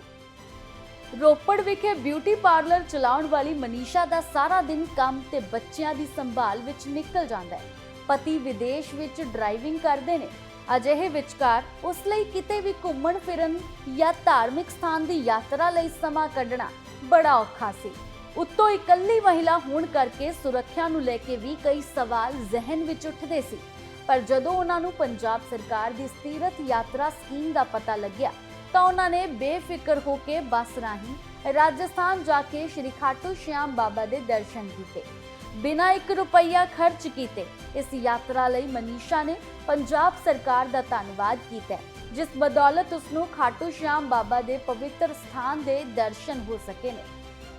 ਰੋਪੜ ਵਿਖੇ ਬਿਊਟੀ ਪਾਰਲਰ ਚਲਾਉਣ ਵਾਲੀ ਮਨੀਸ਼ਾ ਦਾ ਸਾਰਾ ਦਿਨ ਕੰਮ ਤੇ ਬੱਚਿਆਂ ਦੀ ਸੰਭਾਲ ਵਿੱਚ ਨਿਕਲ ਜਾਂਦਾ ਹੈ। ਪਤੀ ਵਿਦੇਸ਼ ਵਿੱਚ ਡਰਾਈਵਿੰਗ ਕਰਦੇ ਨੇ। ਅਜਿਹੇ ਵਿਚਕਾਰ ਉਸ ਲਈ ਕਿਤੇ ਵੀ ਘੁੰਮਣ ਫਿਰਨ ਜਾਂ ਧਾਰਮਿਕ ਸਥਾਨ ਦੀ ਯਾਤਰਾ ਲਈ ਸਮਾਂ ਕੱਢਣਾ ਬੜਾ ਔਖਾ ਸੀ। ਉੱਤੋਂ ਇਕੱਲੀ ਮਹਿਲਾ ਹੋਣ ਕਰਕੇ ਸੁਰੱਖਿਆ ਨੂੰ ਲੈ ਕੇ ਵੀ ਕਈ ਸਵਾਲ ਜ਼ਿਹਨ ਵਿੱਚ ਉੱਠਦੇ ਸੀ। ਪਰ ਜਦੋਂ ਉਹਨਾਂ ਨੂੰ ਪੰਜਾਬ ਸਰਕਾਰ ਦੀ ਸਤੀਰਥ ਯਾਤਰਾ ਸਕੀਮ ਦਾ ਪਤਾ ਲੱਗਿਆ, ਤਾਂ ਉਹਨਾਂ ਨੇ ਬੇਫਿਕਰ ਹੋ ਕੇ ਬੱਸ ਰਾਹੀਂ ਰਾਜਸਥਾਨ ਜਾ ਕੇ ਸ਼੍ਰੀ ਖਾਟੂ ਸ਼ਿਆਮ ਬਾਬਾ ਦੇ ਦਰਸ਼ਨ ਕੀਤੇ। ਬਿਨਾਂ 1 ਰੁਪਈਆ ਖਰਚ ਕੀਤੇ, ਇਸ ਯਾਤਰਾ ਲਈ ਮਨੀਸ਼ਾ ਨੇ ਪੰਜਾਬ ਸਰਕਾਰ ਦਾ ਧੰਨਵਾਦ ਕੀਤਾ, ਜਿਸ ਬਦੌਲਤ ਉਸ ਨੂੰ ਖਾਟੂ ਸ਼ਿਆਮ ਬਾਬਾ ਦੇ ਪਵਿੱਤਰ ਸਥਾਨ ਦੇ ਦਰਸ਼ਨ ਹੋ ਸਕੇ ਨੇ।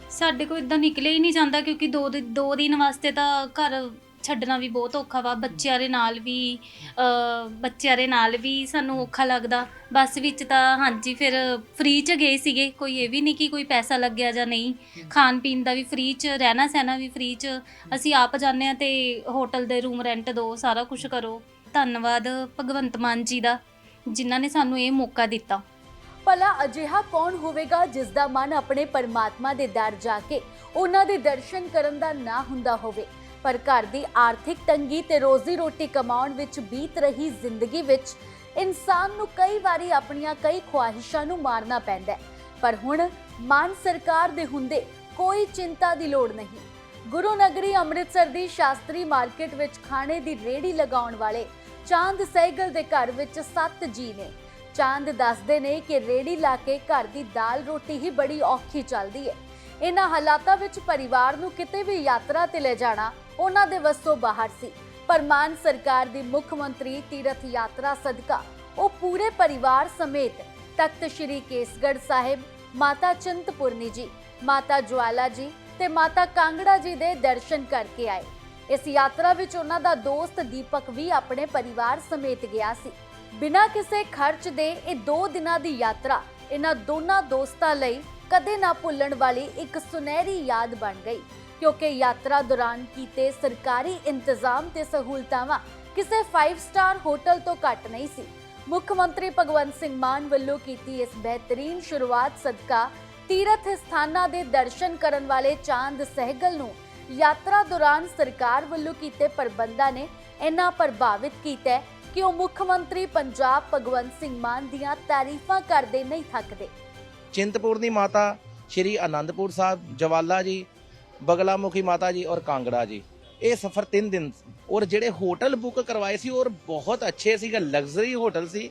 ਸਾਡੇ ਕੋਲ ਇਦਾਂ ਨਿਕਲੇ ਹੀ ਨਹੀਂ ਜਾਂਦਾ ਕਿਉਂਕਿ ਦੋ ਦਿ- ਦੋ ਦਿਨ ਵਾਸਤੇ ਤਾਂ ਘਰ ਛੱਡਣਾ ਵੀ ਬਹੁਤ ਔਖਾ ਵਾ ਬੱਚਿਆਂ ਦੇ ਨਾਲ ਵੀ ਅ, ਬੱਚਿਆਂ ਦੇ ਨਾਲ ਵੀ ਸਾਨੂੰ ਔਖਾ ਲੱਗਦਾ। ਬੱਸ ਵਿੱਚ ਤਾਂ ਹਾਂਜੀ ਫਿਰ ਫ੍ਰੀ ਚ ਗਏ ਸੀਗੇ ਕੋਈ ਇਹ ਵੀ ਨਹੀਂ ਕਿ ਕੋਈ ਪੈਸਾ ਲੱਗਿਆ ਜਾਂ ਨਹੀਂ। ਖਾਣ ਪੀਣ ਦਾ ਵੀ ਫ੍ਰੀ ਚ ਰਹਿਣਾ ਸਹਿਣਾ ਵੀ ਫ੍ਰੀ ਚ। ਅਸੀਂ ਆਪ ਜਾਂਦੇ ਆ ਤੇ ਹੋਟਲ ਦੇ ਰੂਮ ਰੈਂਟ ਦੋ ਸਾਰਾ ਕੁਝ ਕਰੋ। ਧੰਨਵਾਦ ਭਗਵੰਤ ਮਾਨ ਜੀ ਦਾ ਜਿਨ੍ਹਾਂ ਨੇ ਸਾਨੂੰ ਇਹ ਮੌਕਾ ਦਿੱਤਾ। ਭਲਾ ਅਜਿਹਾ ਕੌਣ ਹੋਵੇਗਾ ਜਿਸ ਦਾ ਮਨ ਆਪਣੇ ਪਰਮਾਤਮਾ ਦੇ ਦਰ ਜਾ ਕੇ ਉਹਨਾਂ ਦੇ ਦਰਸ਼ਨ ਕਰਨ ਦਾ ਨਾ ਹੁੰਦਾ ਹੋਵੇ? ਪਰ ਘਰ ਦੀ ਆਰਥਿਕ ਤੰਗੀ ਤੇ ਰੋਜ਼ੀ ਰੋਟੀ ਕਮਾਉਣ ਵਿੱਚ ਬੀਤ ਰਹੀ ਜ਼ਿੰਦਗੀ ਵਿੱਚ ਇਨਸਾਨ ਨੂੰ ਕਈ ਵਾਰੀ ਆਪਣੀਆਂ ਕਈ ਖੁਆਹਿਸ਼ਾਂ ਨੂੰ ਮਾਰਨਾ ਪੈਂਦਾ ਹੈ। ਪਰ ਹੁਣ ਮਾਨ ਸਰਕਾਰ ਦੇ ਹੁੰਦੇ ਕੋਈ ਚਿੰਤਾ ਦੀ ਲੋੜ ਨਹੀਂ। ਗੁਰੂ ਨਗਰੀ ਅੰਮ੍ਰਿਤਸਰ ਦੀ ਸ਼ਾਸਤਰੀ ਮਾਰਕੀਟ ਵਿੱਚ ਖਾਣੇ ਦੀ ਰੇੜੀ ਲਗਾਉਣ ਵਾਲੇ ਚਾਂਦ ਸਹਿਗਲ ਦੇ ਘਰ ਵਿੱਚ 7 ਜੀ ਨੇ। ਚਾਂਦ ਦੱਸਦੇ ਨੇ ਕਿ ਰੇੜੀ ਲਾ ਕੇ ਘਰ ਦੀ ਦਾਲ ਰੋਟੀ ਹੀ ਬੜੀ ਔਖੀ ਚੱਲਦੀ ਹੈ ਇਹਨਾਂ ਹਾਲਾਤਾਂ ਵਿੱਚ ਪਰਿਵਾਰ ਨੂੰ ਕਿਤੇ ਵੀ ਯਾਤਰਾ ਤੇ ਲੈ ਜਾਣਾ ਉਹਨਾਂ ਦੇ ਵੱਸੋਂ ਬਾਹਰ ਸੀ। ਪਰ ਮਾਨ ਸਰਕਾਰ ਦੀ ਮੁੱਖ ਮੰਤਰੀ ਤੀਰਥ ਯਾਤਰਾ ਸਦਕਾ ਉਹ ਪੂਰੇ ਪਰਿਵਾਰ ਸਮੇਤ ਤਖਤ ਸ੍ਰੀ ਕੇਸਗੜ੍ਹ ਸਾਹਿਬ, ਮਾਤਾ ਚਿੰਤਪੁਰਨੀ ਜੀ, ਮਾਤਾ ਜਵਾਲਾ ਜੀ ਤੇ ਮਾਤਾ ਕਾਂਗੜਾ ਜੀ ਦੇ ਦਰਸ਼ਨ ਕਰਕੇ ਆਏ। ਇਸ ਯਾਤਰਾ ਵਿੱਚ ਉਹਨਾਂ ਦਾ ਦੋਸਤ ਦੀਪਕ ਵੀ ਆਪਣੇ ਪਰਿਵਾਰ ਸਮੇਤ ਗਿਆ ਸੀ। ਬਿਨਾਂ ਕਿਸੇ ਖਰਚ ਦੇ ਇਹ 2 ਦਿਨਾਂ ਦੀ ਯਾਤਰਾ ਇਹਨਾਂ ਦੋਨਾਂ ਦੋਸਤਾਂ ਲਈ ਕਦੇ ਨਾ ਭੁੱਲਣ ਵਾਲੀ ਇੱਕ ਸੁਨਹਿਰੀ ਯਾਦ ਬਣ ਗਈ, ਕਿਉਂਕਿ ਯਾਤਰਾ ਦੌਰਾਨ ਕੀਤੇ ਸਰਕਾਰੀ ਇੰਤਜ਼ਾਮ ਤੇ ਸਹੂਲਤਾਵਾਂ ਕਿਸੇ 5 ਸਟਾਰ ਹੋਟਲ ਤੋਂ ਘੱਟ ਨਹੀਂ ਸੀ। ਮੁੱਖ ਮੰਤਰੀ ਭਗਵੰਤ ਸਿੰਘ ਮਾਨ ਵੱਲੋਂ ਕੀਤੀ ਇਸ ਬਿਹਤਰੀਨ ਸ਼ੁਰੂਆਤ ਸਦਕਾ ਤੀਰਥ ਸਥਾਨਾਂ ਦੇ ਦਰਸ਼ਨ ਕਰਨ ਵਾਲੇ ਚਾਂਦ ਸਹਿਗਲ ਨੂੰ ਯਾਤਰਾ ਦੌਰਾਨ ਸਰਕਾਰ ਵੱਲੋਂ ਕੀਤੇ ਪ੍ਰਬੰਧਾਂ ਨੇ ਇੰਨਾ ਪ੍ਰਭਾਵਿਤ ਕੀਤਾ ਕਿ ਉਹ ਮੁੱਖ ਮੰਤਰੀ ਪੰਜਾਬ ਭਗਵੰਤ ਸਿੰਘ ਮਾਨ ਦੀਆਂ ਤਾਰੀਫਾਂ ਕਰਦੇ ਨਹੀਂ ਥੱਕਦੇ। ਚਿੰਤਪੁਰਨੀ ਮਾਤਾ ਸ਼੍ਰੀ ਆਨੰਦਪੁਰ ਸਾਹਿਬ, ਜਵਾਲਾ ਜੀ, ਬਗਲਾਮੁਖੀ ਮਾਤਾ ਜੀ ਔਰ ਕਾਂਗੜਾ ਜੀ। ਇਹ ਸਫ਼ਰ 3 ਦਿਨ ਔਰ ਜਿਹੜੇ ਹੋਟਲ ਬੁੱਕ ਕਰਵਾਏ ਸੀ, ਔਰ ਬਹੁਤ ਅੱਛੇ ਸੀਗਾ, ਲਗਜ਼ਰੀ ਹੋਟਲ ਸੀ।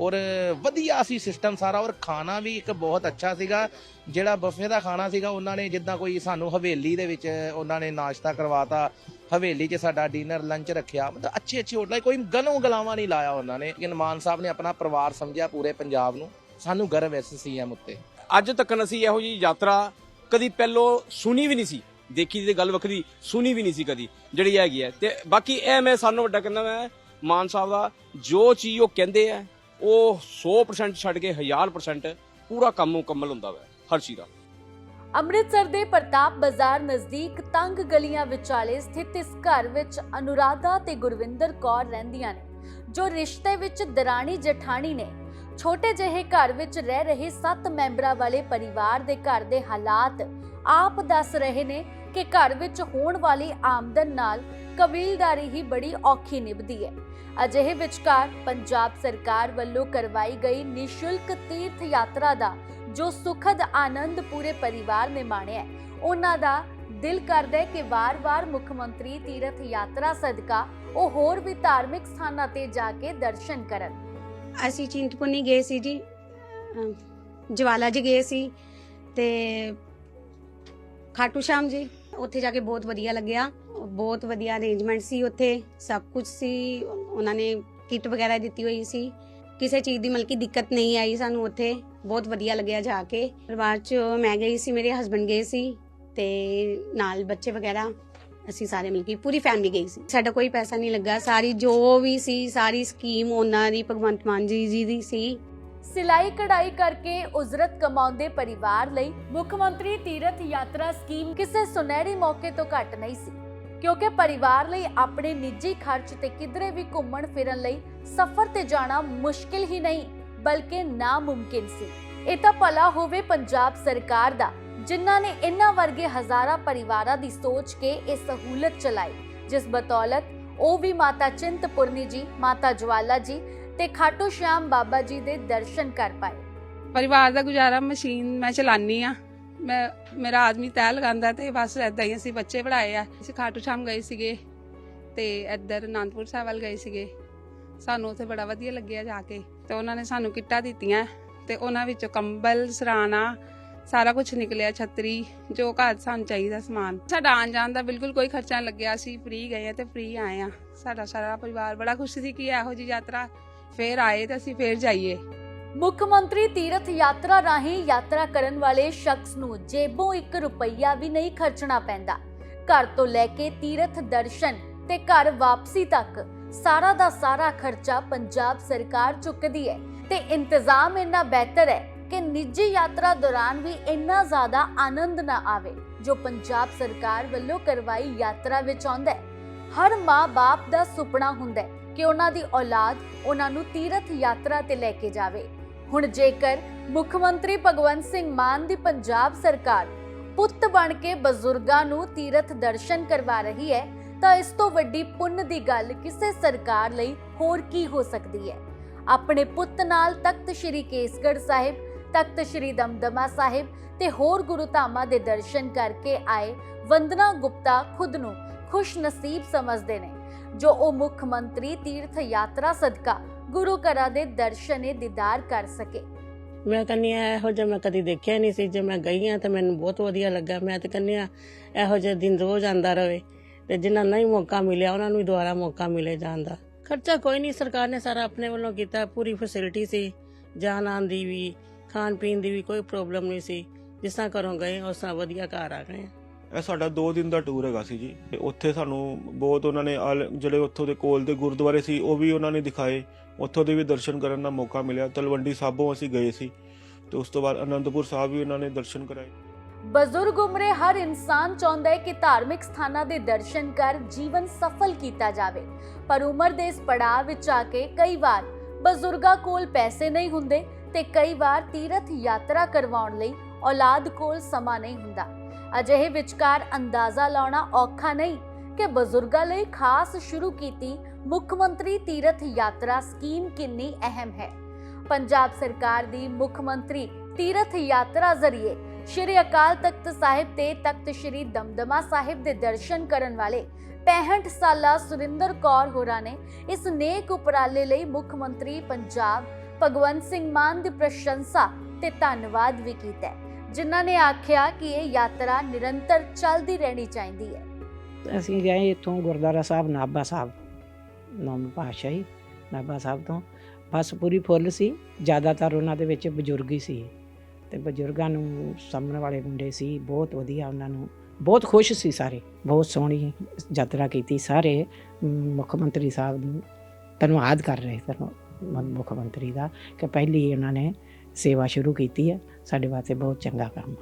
ਔਰ ਵਧੀਆ ਸੀ ਸਿਸਟਮ ਸਾਰਾ, ਔਰ ਖਾਣਾ ਵੀ ਇੱਕ ਬਹੁਤ ਅੱਛਾ ਸੀਗਾ। ਜਿਹੜਾ ਬਫੇ ਦਾ ਖਾਣਾ ਸੀਗਾ, ਉਹਨਾਂ ਨੇ ਜਿੱਦਾਂ ਕੋਈ ਸਾਨੂੰ ਹਵੇਲੀ ਦੇ ਵਿੱਚ ਉਹਨਾਂ ਨੇ ਨਾਸ਼ਤਾ ਕਰਵਾਤਾ ਹਵੇਲੀ 'ਚ ਸਾਡਾ ਡਿਨਰ ਲੰਚ ਰੱਖਿਆ। ਮਤਲਬ ਅੱਛੇ ਅੱਛੇ ਹੋਟਲ ਕੋਈ ਗਲੋਂ ਗਲਾਵਾਂ ਨਹੀਂ ਲਾਇਆ ਉਹਨਾਂ ਨੇ। ਲੇਕਿਨ ਮਾਨ ਸਾਹਿਬ ਨੇ ਆਪਣਾ ਪਰਿਵਾਰ ਸਮਝਿਆ ਪੂਰੇ ਪੰਜਾਬ ਨੂੰ। ਸਾਨੂੰ ਗਰਵ ਹੈ ਇਸ ਸੀਐਮ ਉੱਤੇ। ਅੱਜ ਤੱਕ ਅਸੀਂ ਇਹੋ ਜੀ ਯਾਤਰਾ ਕਦੀ ਪਹਿਲੋਂ ਸੁਣੀ ਵੀ ਨਹੀਂ ਸੀ। ਦੇਖੀ ਤੇ ਗੱਲ ਵੱਖਰੀ, ਸੁਣੀ ਵੀ ਨਹੀਂ ਸੀ ਕਦੀ, ਜਿਹੜੀ ਹੈਗੀ ਹੈ। ਤੇ ਬਾਕੀ ਇਹ ਮੈਂ ਸਾਨੂੰ ਵੱਡਾ ਕਹਿੰਦਾ ਮੈਂ ਮਾਨ ਸਾਹਿਬ ਦਾ ਜੋ ਚੀਜ਼ ਉਹ ਕਹਿੰਦੇ ਆ, ਉਹ 100% ਛੱਡ ਕੇ 1000% ਪੂਰਾ ਕੰਮ ਮੁਕੰਮਲ ਹੁੰਦਾ ਵਾ, ਹਰ ਚੀਜ਼ ਦਾ। ਅੰਮ੍ਰਿਤਸਰ ਦੇ ਪ੍ਰਤਾਪ ਬਾਜ਼ਾਰ ਨਜ਼ਦੀਕ ਤੰਗ ਗਲੀਆਂ ਵਿਚਾਲੇ ਸਥਿਤ ਇਸ ਘਰ ਵਿੱਚ ਅਨੁਰਾਧਾ ਤੇ ਗੁਰਵਿੰਦਰ ਕੌਰ ਰਹਿੰਦੀਆਂ ਨੇ, ਜੋ ਰਿਸ਼ਤੇ ਵਿੱਚ ਦਰਾਣੀ ਜਠਾਣੀ ਨੇ। ਛੋਟੇ ਜਿਹੇ ਘਰ ਵਿੱਚ ਰਹਿ ਰਹੇ 7 ਮੈਂਬਰਾਂ ਵਾਲੇ ਪਰਿਵਾਰ ਦੇ ਘਰ ਦੇ ਹਾਲਾਤ ਆਪ ਦੱਸ ਰਹੇ ਨੇ ਕਿ ਘਰ ਵਿੱਚ ਹੋਣ ਵਾਲੀ ਆਮਦਨ ਨਾਲ ਕਬੀਲਦਾਰੀ ਹੀ ਬੜੀ ਔਖੀ ਨਿਭਦੀ ਹੈ। ਅਜਿਹੇ ਵਿਚਕਾਰ ਪੰਜਾਬ ਸਰਕਾਰ ਵੱਲੋਂ ਕਰਵਾਈ ਗਈ ਨਿਸ਼ੁਲਕ ਤੀਰਥ ਯਾਤਰਾ ਦਾ ਜੋ ਸੁਖਦ ਆਨੰਦ ਪੂਰੇ ਪਰਿਵਾਰ ਨੇ ਮਾਣਿਆ ਉਹਨਾਂ ਦਾ ਦਿਲ ਕਰਦਾ ਹੈ ਕਿ ਵਾਰ-ਵਾਰ ਮੁੱਖ ਮੰਤਰੀ ਤੀਰਥ ਯਾਤਰਾ ਸਦਕਾ ਉਹ ਹੋਰ ਵੀ ਧਾਰਮਿਕ ਸਥਾਨਾਂ ਤੇ ਜਾ ਕੇ ਦਰਸ਼ਨ ਕਰਨ। ਅਸੀਂ ਚਿੰਤਪੁਰਨੀ ਗਏ ਸੀ ਜੀ। ਅਮ, ਜਵਾਲਾ ਜੀ ਗਏ ਸੀ ਤੇ ਖਾਟੂ ਸ਼ਾਮ ਜੀ, ਉੱਥੇ ਜਾ ਕੇ ਬਹੁਤ ਵਧੀਆ ਲੱਗਿਆ। ਬਹੁਤ ਵਧੀਆ ਅਰੇਂਜਮੈਂਟ ਸੀ ਉੱਥੇ, ਸਭ ਕੁਝ ਸੀ। ਉਹਨਾਂ ਨੇ ਕਿੱਟ ਵਗੈਰਾ ਦਿੱਤੀ ਹੋਈ ਸੀ। ਕਿਸੇ ਚੀਜ਼ ਦੀ ਮਤਲਬ ਕਿ ਦਿੱਕਤ ਨਹੀਂ ਆਈ ਸਾਨੂੰ ਉੱਥੇ। ਬਹੁਤ ਵਧੀਆ ਲੱਗਿਆ ਜਾ ਕੇ। ਪਰਿਵਾਰ ਚ ਮੈਂ ਗਈ ਸੀ, ਮੇਰੇ ਹਸਬੰਡ ਗਏ ਸੀ ਤੇ ਨਾਲ ਬੱਚੇ ਵਗੈਰਾ ਅਸੀਂ ਸਾਰੇ ਮਿਲ ਕੇ ਪੂਰੀ ਫੈਮਿਲੀ ਗਈ ਸੀ। ਸਾਡਾ ਕੋਈ ਪੈਸਾ ਨਹੀਂ ਲੱਗਾ, ਸਾਰੀ ਜੋ ਵੀ ਸੀ, ਸਾਰੀ ਸਕੀਮ ਉਹਨਾਂ ਦੀ, ਭਗਵੰਤ ਮਾਨ ਜੀ ਜੀ ਦੀ ਸੀ। ਸਿਲਾਈ ਕਢਾਈ ਕਰਕੇ ਉਜ਼ਰਤ ਕਮਾਉਂਦੇ ਪਰਿਵਾਰ ਲਈ ਮੁੱਖ ਮੰਤਰੀ ਤੀਰਥ ਯਾਤਰਾ ਸਕੀਮ ਕਿਸੇ ਸੁਨਹਿਰੀ ਮੌਕੇ ਤੋਂ ਘੱਟ ਨਹੀਂ ਸੀ। ਕਿਉਂਕਿ ਪਰਿਵਾਰ ਲਈ ਆਪਣੇ ਨਿੱਜੀ ਖਰਚ ਤੇ ਕਿਧਰੇ ਵੀ ਘੁੰਮਣ ਫਿਰਨ ਲਈ ਸਫ਼ਰ ਤੇ ਜਾਣਾ ਮੁਸ਼ਕਿਲ ਹੀ ਨਹੀਂ। ਬਲਕਿ ਨਾਮੁਮਕਿਨ ਸੀ। ਇਹ ਤਾਂ ਭਲਾ ਹੋਵੇ ਪੰਜਾਬ ਸਰਕਾਰ ਦਾ, ਜਿਨ੍ਹਾਂ ਨੇ ਇਨ੍ਹਾਂ ਵਰਗੇ ਹਜ਼ਾਰਾਂ ਪਰਿਵਾਰਾਂ ਦੀ ਸੋਚ ਕੇ ਇਹ ਸਹੂਲਤ ਚਲਾਈ, ਜਿਸ ਬਤੌਲਤ ਉਹ ਵੀ ਮਾਤਾ ਚਿੰਤਪੁਰਨੀ ਜੀ, ਮਾਤਾ ਜਵਾਲਾ ਜੀ ਤੇ ਖਾਟੂ ਸ਼ਾਮ ਬਾਬਾ ਜੀ ਦੇ ਦਰਸ਼ਨ ਕਰ ਪਾਏ। ਪਰਿਵਾਰ ਦਾ ਗੁਜ਼ਾਰਾ ਮਸ਼ੀਨ, ਮੈਂ ਚਲਾਨੀ ਆ। ਮੈਂ, ਮੇਰਾ ਆਦਮੀ ਤੈਅ ਲਗਾਉਂਦਾ ਤੇ ਬਸ ਏਦਾਂ ਹੀ ਅਸੀਂ ਬੱਚੇ ਪੜਾਏ ਆ। ਅਸੀਂ ਖਾਟੂ ਸ਼ਾਮ ਗਏ ਸੀਗੇ ਤੇ ਇੱਧਰ ਅਨੰਦਪੁਰ ਸਾਹਿਬ ਵੱਲ ਗਏ ਸੀਗੇ। ਸਾਨੂੰ ਉੱਥੇ ਬੜਾ ਵਧੀਆ ਲੱਗਿਆ ਜਾ ਕੇ ਤੇ ਉਹਨਾਂ ਨੇ ਸਾਨੂੰ ਕਿੱਟਾਂ ਦਿੱਤੀਆਂ ਤੇ ਉਹਨਾਂ ਵਿੱਚੋਂ ਕੰਬਲ, ਸਰਾਣਾ, ਸਾਰਾ ਕੁਝ ਨਿਕਲਿਆ, ਛਤਰੀ, ਜੋ ਘਰ ਸਾਨੂੰ ਚਾਹੀਦਾ ਸਮਾਨ। ਸਾਡਾ ਆਉਣ ਜਾਣ ਦਾ ਬਿਲਕੁਲ ਕੋਈ ਖਰਚਾ ਲੱਗਿਆ, ਅਸੀਂ ਫ੍ਰੀ ਗਏ ਤੇ ਫ੍ਰੀ ਆਏ ਆ। ਸਾਡਾ ਸਾਰਾ ਪਰਿਵਾਰ ਬੜਾ ਖੁਸ਼ ਸੀ ਕਿ ਇਹੋ ਜੀ ਯਾਤਰਾ ਫੇਰ ਆਏ ਤੇ ਅਸੀਂ ਫੇਰ ਜਾਈਏ। ਮੁੱਖ ਮੰਤਰੀ ਤੀਰਥ ਯਾਤਰਾ ਰਾਹੀਂ ਯਾਤਰਾ ਕਰਨ ਵਾਲੇ ਸ਼ਖਸ ਨੂੰ ਜੇਬੋਂ 1 ਰੁਪਈਆ ਵੀ ਨਹੀਂ ਖਰਚਣਾ ਪੈਂਦਾ। ਘਰ ਤੋਂ ਲੈ ਕੇ ਤੀਰਥ ਦਰਸ਼ਨ ਤੇ ਘਰ ਵਾਪਸੀ ਤੱਕ ਸਾਰਾ ਦਾ ਸਾਰਾ ਖਰਚਾ ਪੰਜਾਬ ਸਰਕਾਰ ਚੁੱਕਦੀ ਹੈ ਤੇ ਇੰਤਜ਼ਾਮ ਇੰਨਾ ਬਿਹਤਰ ਹੈ ਕਿ ਨਿੱਜੀ ਯਾਤਰਾ ਦੌਰਾਨ ਵੀ ਇੰਨਾ ਜ਼ਿਆਦਾ ਆਨੰਦ ਨਾ ਆਵੇ, ਜੋ ਪੰਜਾਬ ਸਰਕਾਰ ਵੱਲੋਂ ਕਰਵਾਈ ਯਾਤਰਾ ਵਿੱਚ ਆਉਂਦਾ ਹੈ। ਹਰ ਮਾਂ-ਬਾਪ ਦਾ ਸੁਪਨਾ ਹੁੰਦਾ ਹੈ ਕਿ ਉਹਨਾਂ ਦੀ ਔਲਾਦ ਉਹਨਾਂ ਨੂੰ ਤੀਰਥ ਯਾਤਰਾ ਤੇ ਲੈ ਕੇ ਜਾਵੇ। ਹੁਣ ਜੇਕਰ ਮੁੱਖ ਮੰਤਰੀ ਭਗਵੰਤ ਸਿੰਘ ਮਾਨ ਦੀ ਪੰਜਾਬ ਸਰਕਾਰ ਪੁੱਤ ਬਣ ਕੇ ਬਜ਼ੁਰਗਾਂ ਨੂੰ ਤੀਰਥ ਦਰਸ਼ਨ ਕਰਵਾ ਰਹੀ ਹੈ ਤਾਂ ਇਸ ਤੋਂ ਵੱਡੀ ਪੁੰਨ ਦੀ ਗੱਲ ਕਿਸੇ ਸਰਕਾਰ ਲਈ ਹੋਰ ਕੀ ਹੋ ਸਕਦੀ ਹੈ? ਆਪਣੇ ਪੁੱਤ ਨਾਲ ਤਖਤ ਸ੍ਰੀ ਕੇਸਗੜ੍ਹ ਸਾਹਿਬ, ਤਖਤ ਸ੍ਰੀ ਦਮਦਮਾ ਸਾਹਿਬ ਤੇ ਹੋਰ ਗੁਰੂ ਦੇ ਦਰਸ਼ਨ ਕਰਕੇ ਆਏ ਵੰਦਨਾ ਗੁਪਤਾ ਖੁਦ ਨੂੰ ਖੁਸ਼ ਨਸੀਬ ਸਮਝਦੇ ਨੇ, ਜੋ ਉਹ ਮੁੱਖ ਮੰਤਰੀ ਤੀਰਥ ਯਾਤਰਾ ਸਦਕਾ ਗੁਰੂ ਘਰਾਂ ਦੇ ਦਰਸ਼ਨੇ ਦੀਦਾਰ ਕਰ ਸਕੇ। ਮੈਂ ਕਹਿੰਦੀ ਆ ਇਹੋ ਜਿਹਾ ਮੈਂ ਕਦੀ ਦੇਖਿਆ ਨਹੀਂ ਸੀ। ਜੇ ਮੈਂ ਗਈ ਆ ਤਾਂ ਮੈਨੂੰ ਬਹੁਤ ਵਧੀਆ ਲੱਗਾ। ਮੈਂ ਤੇ ਕਹਿੰਦੀ ਆ ਇਹੋ ਜਿਹਾ ਦਿਨ ਰੋਜ਼ ਆਂਦਾ ਰਵੇ ਤੇ ਜਿਨ੍ਹਾਂ ਨਹੀਂ ਮੌਕਾ ਮਿਲਿਆ, ਉਹਨਾਂ ਨੂੰ ਦੁਬਾਰਾ ਮੌਕਾ ਮਿਲੇ ਜਾਣ ਦਾ। ਖਰਚਾ ਕੋਈ ਨਹੀਂ, ਸਰਕਾਰ ਨੇ ਸਾਰਾ ਆਪਣੇ ਵੱਲੋਂ ਕੀਤਾ, ਪੂਰੀ ਫੈਸਿਲਿਟੀ ਸੀ। ਜਾਣ ਆਉਣ ਦੀ ਵੀ, ਖਾਣ ਪੀਣ ਦੀ ਵੀ ਕੋਈ ਪ੍ਰੋਬਲਮ ਨਹੀਂ ਸੀ। ਜਿਸ ਤਰ੍ਹਾਂ ਘਰੋਂ ਗਏ, ਉਸ ਤਰ੍ਹਾਂ ਵਧੀਆ ਘਰ ਆ ਗਏ। ਇਹ ਸਾਡਾ 2 ਦਿਨ ਦਾ ਟੂਰ ਹੈਗਾ ਸੀ ਜੀ। ਤੇ ਉੱਥੇ ਸਾਨੂੰ ਬਹੁਤ ਉਹਨਾਂ ਨੇ ਜਿਹੜੇ ਉੱਥੋਂ ਦੇ ਕੋਲ ਦੇ ਗੁਰਦੁਆਰੇ ਸੀ, ਉਹ ਵੀ ਉਹਨਾਂ ਨੇ ਦਿਖਾਏ। ਉੱਥੋਂ ਦੇ ਵੀ ਦਰਸ਼ਨ ਕਰਨ ਦਾ ਮੌਕਾ ਮਿਲਿਆ। ਤਲਵੰਡੀ ਸਾਬੋਂ ਅਸੀਂ ਗਏ ਸੀ। ਤੇ ਉਸ ਤੋਂ ਬਾਅਦ ਅਨੰਦਪੁਰ ਸਾਹਿਬ ਵੀ ਉਹਨਾਂ ਨੇ ਦਰਸ਼ਨ ਕਰਾਏ। ਬਜ਼ੁਰਗ ਉਮਰੇ ਹਰ ਇਨਸਾਨ ਚਾਹੁੰਦਾ ਹੈ ਕਿ ਧਾਰਮਿਕ ਸਥਾਨਾਂ ਦੇ ਦਰਸ਼ਨ ਕਰ ਜੀਵਨ ਸਫਲ ਕੀਤਾ ਜਾਵੇ। ਪਰ ਉਮਰ ਦੇ ਇਸ ਪੜਾਅ ਵਿੱਚ ਆ ਕੇ ਕਈ ਵਾਰ ਬਜ਼ੁਰਗਾਂ ਕੋਲ ਪੈਸੇ ਨਹੀਂ ਹੁੰਦੇ ਤੇ ਕਈ ਵਾਰ ਤੀਰਥ ਯਾਤਰਾ ਕਰਵਾਉਣ ਲਈ ਔਲਾਦ ਕੋਲ ਸਮਾਂ ਨਹੀਂ ਹੁੰਦਾ। ਅਜਿਹੇ ਵਿਚਕਾਰ ਅੰਦਾਜ਼ਾ ਲਾਉਣਾ ਔਖਾ ਨਹੀਂ ਕਿ ਬਜ਼ੁਰਗਾਂ ਲਈ ਖਾਸ ਸ਼ੁਰੂ ਕੀਤੀ ਮੁੱਖ ਮੰਤਰੀ ਤੀਰਥ ਯਾਤਰਾ ਸਕੀਮ ਕਿੰਨੀ ਅਹਿਮ ਹੈ। ਪੰਜਾਬ ਸਰਕਾਰ ਦੀ ਮੁੱਖ ਮੰਤਰੀ ਤੀਰਥ ਯਾਤਰਾ ਜ਼ਰੀਏ ਸ਼੍ਰੀ ਅਕਾਲ ਤਖਤ ਸਾਹਿਬ ਤੇ ਤਖਤ ਸ਼੍ਰੀ ਦਮਦਮਾ ਸਾਹਿਬ ਦੇ ਦਰਸ਼ਨ ਕਰਨ ਵਾਲੇ 65 ਸਾਲਾ ਸੁਰਿੰਦਰ ਕੌਰ ਹੋਰਾਂ ਨੇ ਇਸ ਨੇਕ ਉਪਰਾਲੇ ਲਈ ਮੁੱਖ ਮੰਤਰੀ ਪੰਜਾਬ ਭਗਵੰਤ ਸਿੰਘ ਮਾਨ ਦੀ ਪ੍ਰਸ਼ੰਸਾ ਤੇ ਧੰਨਵਾਦ ਵੀ ਕੀਤਾ ਜਿਨ੍ਹਾਂ ਨੇ ਆਖਿਆ ਕਿ ਇਹ ਯਾਤਰਾ ਨਿਰੰਤਰ ਚੱਲਦੀ ਰਹਿਣੀ ਚਾਹੀਦੀ ਹੈ। ਅਸੀਂ ਗਏ ਇੱਥੋਂ ਗੁਰਦੁਆਰਾ ਸਾਹਿਬ, ਨਾਭਾ ਸਾਹਿਬ ਨੌਵੇਂ ਪਾਤਸ਼ਾਹੀ, ਨਾਭਾ ਸਾਹਿਬ ਤੋਂ। ਬਸ ਪੂਰੀ ਫੁੱਲ ਸੀ, ਜ਼ਿਆਦਾਤਰ ਉਹਨਾਂ ਦੇ ਵਿੱਚ ਬਜ਼ੁਰਗ ਹੀ ਸੀ। ਤੇ ਬਜ਼ੁਰਗਾਂ ਨੂੰ ਸਾਹਮਣੇ ਵਾਲੇ ਮੁੰਡੇ ਸੀ, ਬਹੁਤ ਵਧੀਆ ਉਹਨਾਂ ਨੂੰ। ਬਹੁਤ ਖੁਸ਼ ਸੀ ਸਾਰੇ, ਬਹੁਤ ਸੋਹਣੀ ਯਾਤਰਾ ਕੀਤੀ ਸਾਰੇ ਮੁੱਖ ਮੰਤਰੀ ਸਾਹਿਬ ਨੂੰ। ਧੰਨਵਾਦ ਕਰ ਰਹੇ ਸਨ ਮੁੱਖ ਮੰਤਰੀ ਦਾ ਕਿ ਪਹਿਲੀ ਉਹਨਾਂ ਨੇ ਸੇਵਾ ਸ਼ੁਰੂ ਕੀਤੀ ਹੈ, ਸਾਡੇ ਵਾਸਤੇ ਬਹੁਤ ਚੰਗਾ ਕੰਮ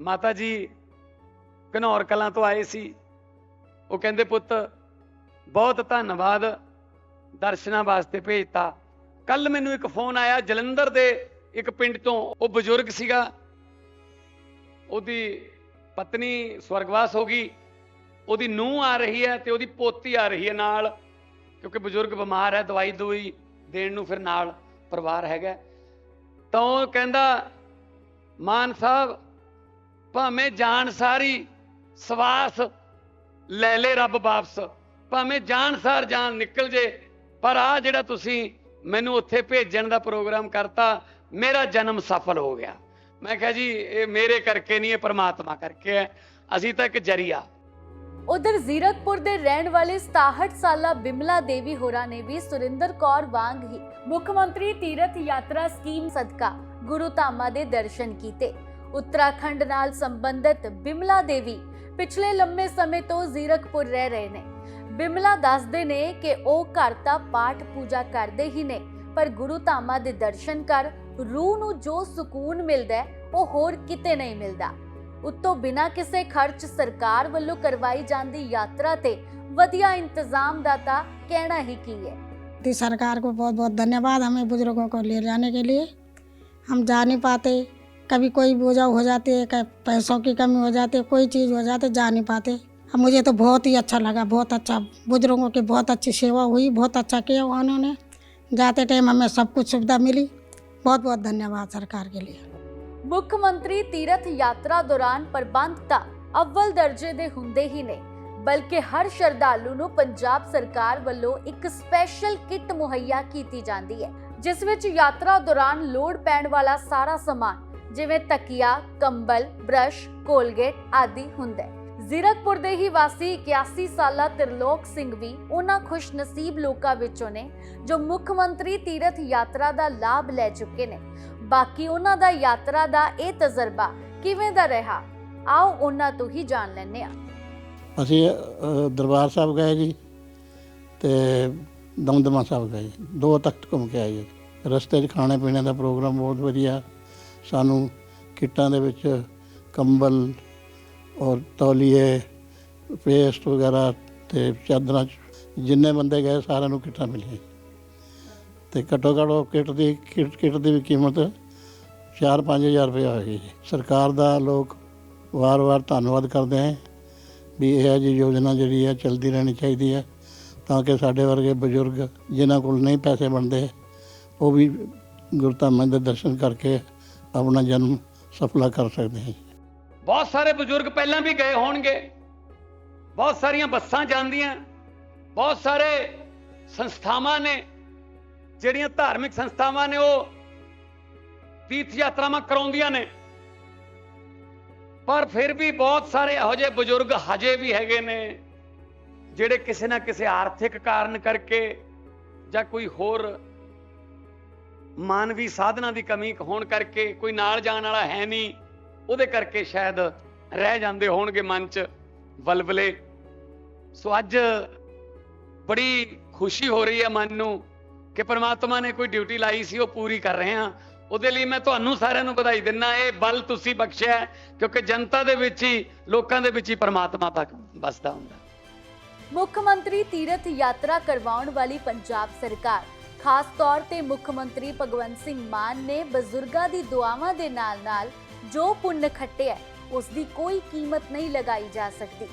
ਮਾਤਾ ਜੀ ਘਨੌਰ ਕਲਾਂ ਤੋਂ ਆਏ ਸੀ। ਉਹ ਕਹਿੰਦੇ, ਪੁੱਤ, ਬਹੁਤ ਧੰਨਵਾਦ, ਦਰਸ਼ਨਾਂ ਵਾਸਤੇ ਭੇਜਤਾ। ਕੱਲ ਮੈਨੂੰ ਇੱਕ ਫੋਨ ਆਇਆ ਜਲੰਧਰ ਦੇ ਇੱਕ ਪਿੰਡ ਤੋਂ ਉਹ ਬਜ਼ੁਰਗ ਸੀਗਾ। ਉਹਦੀ ਪਤਨੀ ਸਵਰਗਵਾਸ ਹੋ ਗਈ। ਉਹਦੀ ਨੂੰਹ ਆ ਰਹੀ ਹੈ ਤੇ ਉਹਦੀ ਪੋਤੀ ਆ ਰਹੀ ਹੈ ਨਾਲ, ਕਿਉਂਕਿ ਬਜ਼ੁਰਗ ਬਿਮਾਰ ਹੈ, ਦਵਾਈ ਦਵਾਈ ਦੇਣ ਨੂੰ ਫਿਰ ਨਾਲ ਪਰਿਵਾਰ ਹੈਗਾ। ਤਾਂ ਉਹ ਕਹਿੰਦਾ, ਮਾਨ ਸਾਹਿਬ, ਭਾਵੇਂ ਜਾਨ ਸਾਰੀ ਸਵਾਸ ਲੈ ਲੈ ਰੱਬ ਵਾਪਸ, ਭਾਵੇਂ ਜਾਨ ਸਾਰ ਜਾਨ ਨਿਕਲ ਜੇ, ਪਰ ਆ ਜਿਹੜਾ ਤੁਸੀਂ ਮੈਨੂੰ ਉੱਥੇ ਭੇਜਣ ਦਾ ਪ੍ਰੋਗਰਾਮ ਕਰਤਾ ਮੇਰਾ ਜਨਮ ਸਫਲ ਹੋ ਗਿਆ। ਮੈਂ ਕਿਹਾ ਜੀ, ਇਹ ਮੇਰੇ ਕਰਕੇ ਨਹੀਂ, ਇਹ ਪ੍ਰਮਾਤਮਾ ਕਰਕੇ ਹੈ। ਅਸੀਂ ਤਾਂ ਇੱਕ ਜਰੀਆ। ਉਧਰ ਜ਼ੀਰਕਪੁਰ ਦੇ ਰਹਿਣ ਵਾਲੇ 67 ਸਾਲਾ ਬਿਮਲਾ ਦੇਵੀ ਹੋਰਾਂ ਨੇ ਵੀ ਸੁਰਿੰਦਰ ਕੌਰ ਵਾਂਗ ਹੀ ਮੁੱਖ ਮੰਤਰੀ ਤੀਰਥ ਯਾਤਰਾ ਸਕੀਮ ਸਦਕਾ ਗੁਰੂ ਧਾਮਾਂ ਦੇ ਦਰਸ਼ਨ ਕੀਤੇ। ਉੱਤਰਾਖੰਡ ਨਾਲ ਸੰਬੰਧਿਤ ਬਿਮਲਾ ਦੇਵੀ ਪਿਛਲੇ ਲੰਮੇ ਸਮੇਂ ਤੋਂ ਜ਼ੀਰਕਪੁਰ ਰਹਿ ਰਹੇ ਨੇ। ਬਿਮਲਾ ਦੱਸਦੇ ਨੇ ਕਿ ਉਹ ਘਰ ਤਾਂ ਪਾਠ ਪੂਜਾ ਕਰਦੇ ਹੀ ਨੇ, ਪਰ ਗੁਰੂ ਧਾਮਾਂ ਦੇ ਦਰਸ਼ਨ ਕਰ ਰੂਹ ਨੂੰ ਜੋ ਸਕੂਨ ਮਿਲਦਾ ਹੈ, ਉਹ ਹੋਰ ਕਿਤੇ ਨਹੀਂ ਮਿਲਦਾ ਉੱਤੋਂ ਬਿਨਾਂ ਕਿਸੇ ਖਰਚ ਸਰਕਾਰ ਵੱਲੋਂ ਕਰਵਾਈ ਜਾਂਦੀ ਯਾਤਰਾ ਤੇ ਵਧੀਆ ਇੰਤਜ਼ਾਮ ਦਾ ਤਾਂ ਕਹਿਣਾ ਹੀ ਕੀ ਹੈ दी सरकार को बहुत बहुत धन्यवाद हमें बुजुर्गों को ले जाने के लिए हम जा नहीं पाते कभी कोई बोझा हो जाती है कभी पैसों की कमी हो जाती है कोई चीज़ हो जाती जा नहीं पाते अब मुझे तो बहुत ही अच्छा लगा बहुत अच्छा बुजुर्गों की बहुत अच्छी सेवा हुई बहुत अच्छा किया उन्होंने जाते टाइम हमें सब कुछ सुविधा मिली बहुत बहुत धन्यवाद सरकार के लिए ਮੁੱਖ ਮੰਤਰੀ ਤੀਰਥ ਯਾਤਰਾ ਦੌਰਾਨ ਪ੍ਰਬੰਧ ਤਾਂ ਅਵਲ ਦਰਜੇ ਦੇ ਹੁੰਦੇ ਹੀ ਨੇ ਬਲਕਿ ਹਰ ਸ਼ਰਧਾਲੂ ਨੂੰ ਪੰਜਾਬ ਸਰਕਾਰ ਵੱਲੋਂ ਇੱਕ ਸਪੈਸ਼ਲ ਕਿੱਟ ਮੁਹੱਈਆ ਕੀਤੀ ਜਾਂਦੀ ਹੈ ਜਿਸ ਵਿੱਚ ਯਾਤਰਾ ਦੌਰਾਨ ਲੋੜ ਪੈਣ ਵਾਲਾ ਸਾਰਾ ਸਮਾਨ ਜਿਵੇਂ ਤਕੀਆ ਕੰਬਲ ਬ੍ਰਸ਼ ਕੋਲਗੇਟ ਆਦਿ ਹੁੰਦਾ ਹੈ ਜ਼ੀਰਕਪੁਰ ਦੇ ਹੀ ਵਾਸੀ 81 ਸਾਲਾ ਤਿਰਲੋਕ ਸਿੰਘ ਵੀ ਉਹਨਾਂ ਖੁਸ਼ਨਸੀਬ ਲੋਕਾਂ ਵਿੱਚੋਂ ਨੇ ਜੋ ਮੁੱਖ ਮੰਤਰੀ ਤੀਰਥ ਯਾਤਰਾ ਦਾ ਲਾਭ ਲੈ ਚੁੱਕੇ ਨੇ। ਬਾਕੀ ਉਹਨਾਂ ਦਾ ਯਾਤਰਾ ਦਾ ਇਹ ਤਜਰਬਾ ਕਿਵੇਂ ਦਾ ਰਿਹਾ? ਆਓ ਉਹਨਾਂ ਤੋਂ ਹੀ ਜਾਣ ਲੈਂਦੇ ਹਾਂ। ਅਸੀਂ ਅ, ਦਰਬਾਰ ਸਾਹਿਬ ਗਏ ਜੀ ਤੇ ਦਮਦਮਾ ਸਾਹਿਬ ਗਏ ਦੋ ਤਖਤ ਘੁੰਮ ਕੇ ਆਏ ਜੀ। ਰਸਤੇ 'ਚ ਖਾਣੇ ਪੀਣੇ ਦਾ ਪ੍ਰੋਗਰਾਮ ਬਹੁਤ ਵਧੀਆ। ਸਾਨੂੰ ਕਿੱਟਾਂ ਦੇ ਵਿੱਚ ਕੰਬਲ ਔਰ ਤੌਲੀਏ ਪੇਸਟ ਵਗੈਰਾ ਤੇ ਚਾਦਰਾਂ ਜਿੰਨੇ ਬੰਦੇ ਗਏ ਸਾਰਿਆਂ ਨੂੰ ਕਿੱਟਾਂ ਮਿਲੀਆਂ। ਤੇ ਘੱਟੋ ਘੱਟ ਉਹ ਕਿੱਟ ਦੀ, ਕਿੱਟ ਕਿੱਟ ਦੀ ਵੀ ਕੀਮਤ 4-5000 ਰੁਪਏ ਹੋਏਗੀ ਜੀ। ਸਰਕਾਰ ਦਾ ਲੋਕ ਵਾਰ-ਵਾਰ ਧੰਨਵਾਦ ਕਰਦੇ ਹੈ ਵੀ ਇਹ ਜੀ ਯੋਜਨਾ ਜਿਹੜੀ ਹੈ ਚਲਦੀ ਰਹਿਣੀ ਚਾਹੀਦੀ ਹੈ ਤਾਂ ਕਿ ਸਾਡੇ ਵਰਗੇ ਬਜ਼ੁਰਗ ਜਿਨ੍ਹਾਂ ਕੋਲ ਨਹੀਂ ਪੈਸੇ ਬਣਦੇ, ਉਹ ਵੀ ਗੁਰਧਾਮਾਂ ਦੇ ਦਰਸ਼ਨ ਕਰਕੇ ਆਪਣਾ ਜਨਮ ਸਫਲਾ ਕਰ ਸਕਦੇ ਹੈ ਬਹੁਤ ਸਾਰੇ ਬਜ਼ੁਰਗ ਪਹਿਲਾਂ ਵੀ ਗਏ ਹੋਣਗੇ। ਬਹੁਤ ਸਾਰੀਆਂ ਬੱਸਾਂ ਜਾਂਦੀਆਂ। ਬਹੁਤ ਸਾਰੇ ਸੰਸਥਾਵਾਂ ਨੇ, ਜਿਹੜੀਆਂ ਧਾਰਮਿਕ ਸੰਸਥਾਵਾਂ ਨੇ, ਉਹ ਤੀਰਥ ਯਾਤਰਾਵਾਂ ਕਰਾਉਂਦੀਆਂ ਨੇ। ਪਰ ਫਿਰ ਵੀ ਬਹੁਤ ਸਾਰੇ ਇਹੋ ਜਿਹੇ ਬਜ਼ੁਰਗ ਹਜੇ ਵੀ ਹੈਗੇ ਨੇ, ਜਿਹੜੇ ਕਿਸੇ ਨਾ ਕਿਸੇ ਆਰਥਿਕ ਕਾਰਨ ਕਰਕੇ ਜਾਂ ਕੋਈ ਹੋਰ ਮਾਨਵੀ ਸਾਧਨਾਂ ਦੀ ਕਮੀ ਹੋਣ ਕਰਕੇ ਕੋਈ ਨਾਲ ਜਾਣ ਵਾਲਾ ਹੈ ਨਹੀਂ। ਉਹਦੇ ਕਰਕੇ ਸ਼ਾਇਦ ਰਹਿ ਜਾਂਦੇ ਹੋਣਗੇ ਮਨ 'ਚ ਵਲਵਲੇ। ਸੋ ਅੱਜ ਬੜੀ ਖੁਸ਼ੀ ਹੋ ਰਹੀ ਹੈ ਮਨ ਨੂੰ ਕਿ ਪ੍ਰਮਾਤਮਾ ਨੇ ਕੋਈ ਡਿਊਟੀ ਲਾਈ ਸੀ, ਉਹ ਪੂਰੀ ਕਰ ਰਹੇ ਹਾਂ। ਉਹਦੇ ਲਈ ਮੈਂ ਤੁਹਾਨੂੰ ਸਾਰਿਆਂ ਨੂੰ ਵਧਾਈ ਦਿੰਦਾ, ਇਹ ਬਲ ਤੁਸੀਂ ਬਖਸ਼ਿਆ ਕਿਉਂਕਿ ਜਨਤਾ ਦੇ ਵਿੱਚ ਹੀ, ਲੋਕਾਂ ਦੇ ਵਿੱਚ ਹੀ ਪ੍ਰਮਾਤਮਾ ਬਕ- ਵਸਦਾ ਹੁੰਦਾ। ਮੁੱਖ ਮੰਤਰੀ ਤੀਰਥ ਯਾਤਰਾ ਕਰਵਾਉਣ ਵਾਲੀ ਪੰਜਾਬ ਸਰਕਾਰ, ਖਾਸ ਤੌਰ ਤੇ ਮੁੱਖ ਮੰਤਰੀ ਭਗਵੰਤ ਸਿੰਘ ਮਾਨ ਨੇ ਬਜ਼ੁਰਗਾਂ ਦੀ ਦੁਆਵਾਂ ਦੇ ਨਾਲ-ਨਾਲ ਜੋ ਪੁੰਨ ਖੱਟਿਆ ਉਸ ਦੀ ਕੋਈ ਕੀਮਤ ਨਹੀਂ ਲਗਾਈ ਜਾ ਸਕਦੀ।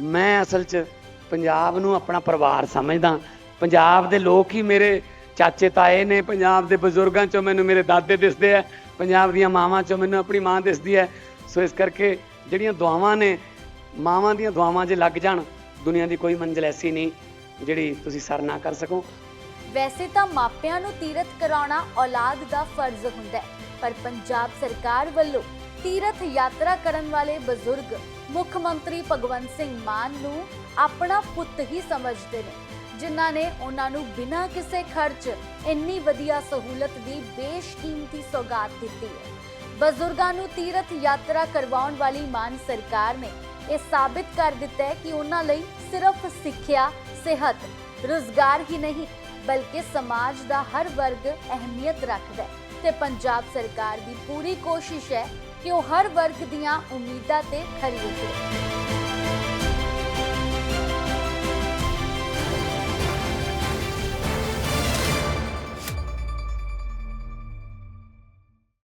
ਮੈਂ ਅਸਲ 'ਚ ਪੰਜਾਬ ਨੂੰ ਆਪਣਾ ਪਰਿਵਾਰ ਸਮਝਦਾ। ਪੰਜਾਬ ਦੇ ਲੋਕ ਹੀ ਮੇਰੇ ਚਾਚੇ ਤਾਏ ਨੇ ਪੰਜਾਬ ਦੇ ਬਜ਼ੁਰਗਾਂ 'ਚੋਂ ਮੈਨੂੰ ਮੇਰੇ ਦਾਦੇ ਦਿਸਦੇ ਆ ਪੰਜਾਬ ਦੀਆਂ ਮਾਵਾਂ 'ਚੋਂ ਮੈਨੂੰ ਆਪਣੀ ਮਾਂ ਦਿਸਦੀ ਹੈ ਸੋ ਇਸ ਕਰਕੇ ਜਿਹੜੀਆਂ ਦੁਆਵਾਂ ਨੇ ਮਾਵਾਂ ਦੀਆਂ ਦੁਆਵਾਂ ਜੇ ਲੱਗ ਜਾਣ ਦੁਨੀਆ ਦੀ ਕੋਈ ਮੰਜ਼ਿਲ ਐਸੀ ਨਹੀਂ ਜਿਹੜੀ ਤੁਸੀਂ ਸਰ ਨਾ ਕਰ ਸਕੋ। ਵੈਸੇ ਤਾਂ ਮਾਪਿਆਂ ਨੂੰ ਤੀਰਥ ਕਰਾਉਣਾ ਔਲਾਦ ਦਾ ਫਰਜ਼ ਹੁੰਦਾ ਹੈ। ਪਰ ਪੰਜਾਬ ਸਰਕਾਰ ਵੱਲੋਂ ਤੀਰਥ ਯਾਤਰਾ ਕਰਨ ਵਾਲੇ ਬਜ਼ੁਰਗ ਮੁੱਖ ਮੰਤਰੀ ਭਗਵੰਤ ਸਿੰਘ ਮਾਨ ਨੂੰ ਆਪਣਾ ਪੁੱਤ ਹੀ ਸਮਝਦੇ ਨੇ, ਜਿਨ੍ਹਾਂ ਨੇ ਉਹਨਾਂ ਨੂੰ ਬਿਨਾਂ ਕਿਸੇ ਖਰਚ ਇੰਨੀ ਵਧੀਆ ਸਹੂਲਤ ਦੀ ਬੇਸ਼ਕੀਮਤੀ ਸੌਗਾਤ ਦਿੱਤੀ ਹੈ। ਬਜ਼ੁਰਗਾਂ ਨੂੰ ਤੀਰਥ ਯਾਤਰਾ ਕਰਵਾਉਣ ਵਾਲੀ ਮਾਨ ਸਰਕਾਰ ਨੇ ਇਹ ਸਾਬਿਤ ਕਰ ਦਿੱਤਾ ਹੈ ਕਿ ਉਹਨਾਂ ਲਈ ਸਿਰਫ ਸਿੱਖਿਆ, ਸਿਹਤ, ਰੁਜ਼ਗਾਰ ਹੀ ਨਹੀਂ, ਬਲਕਿ ਸਮਾਜ ਦਾ ਹਰ ਵਰਗ ਅਹਿਮੀਅਤ ਰੱਖਦਾ ਹੈ। ਤੇ ਪੰਜਾਬ ਸਰਕਾਰ ਦੀ ਪੂਰੀ ਕੋਸ਼ਿਸ਼ ਹੈ ਕਿ ਉਹ ਹਰ ਵਰਗ ਦੀਆਂ ਉਮੀਦਾਂ ਤੇ ਖਰੀ ਉਤਰੇ।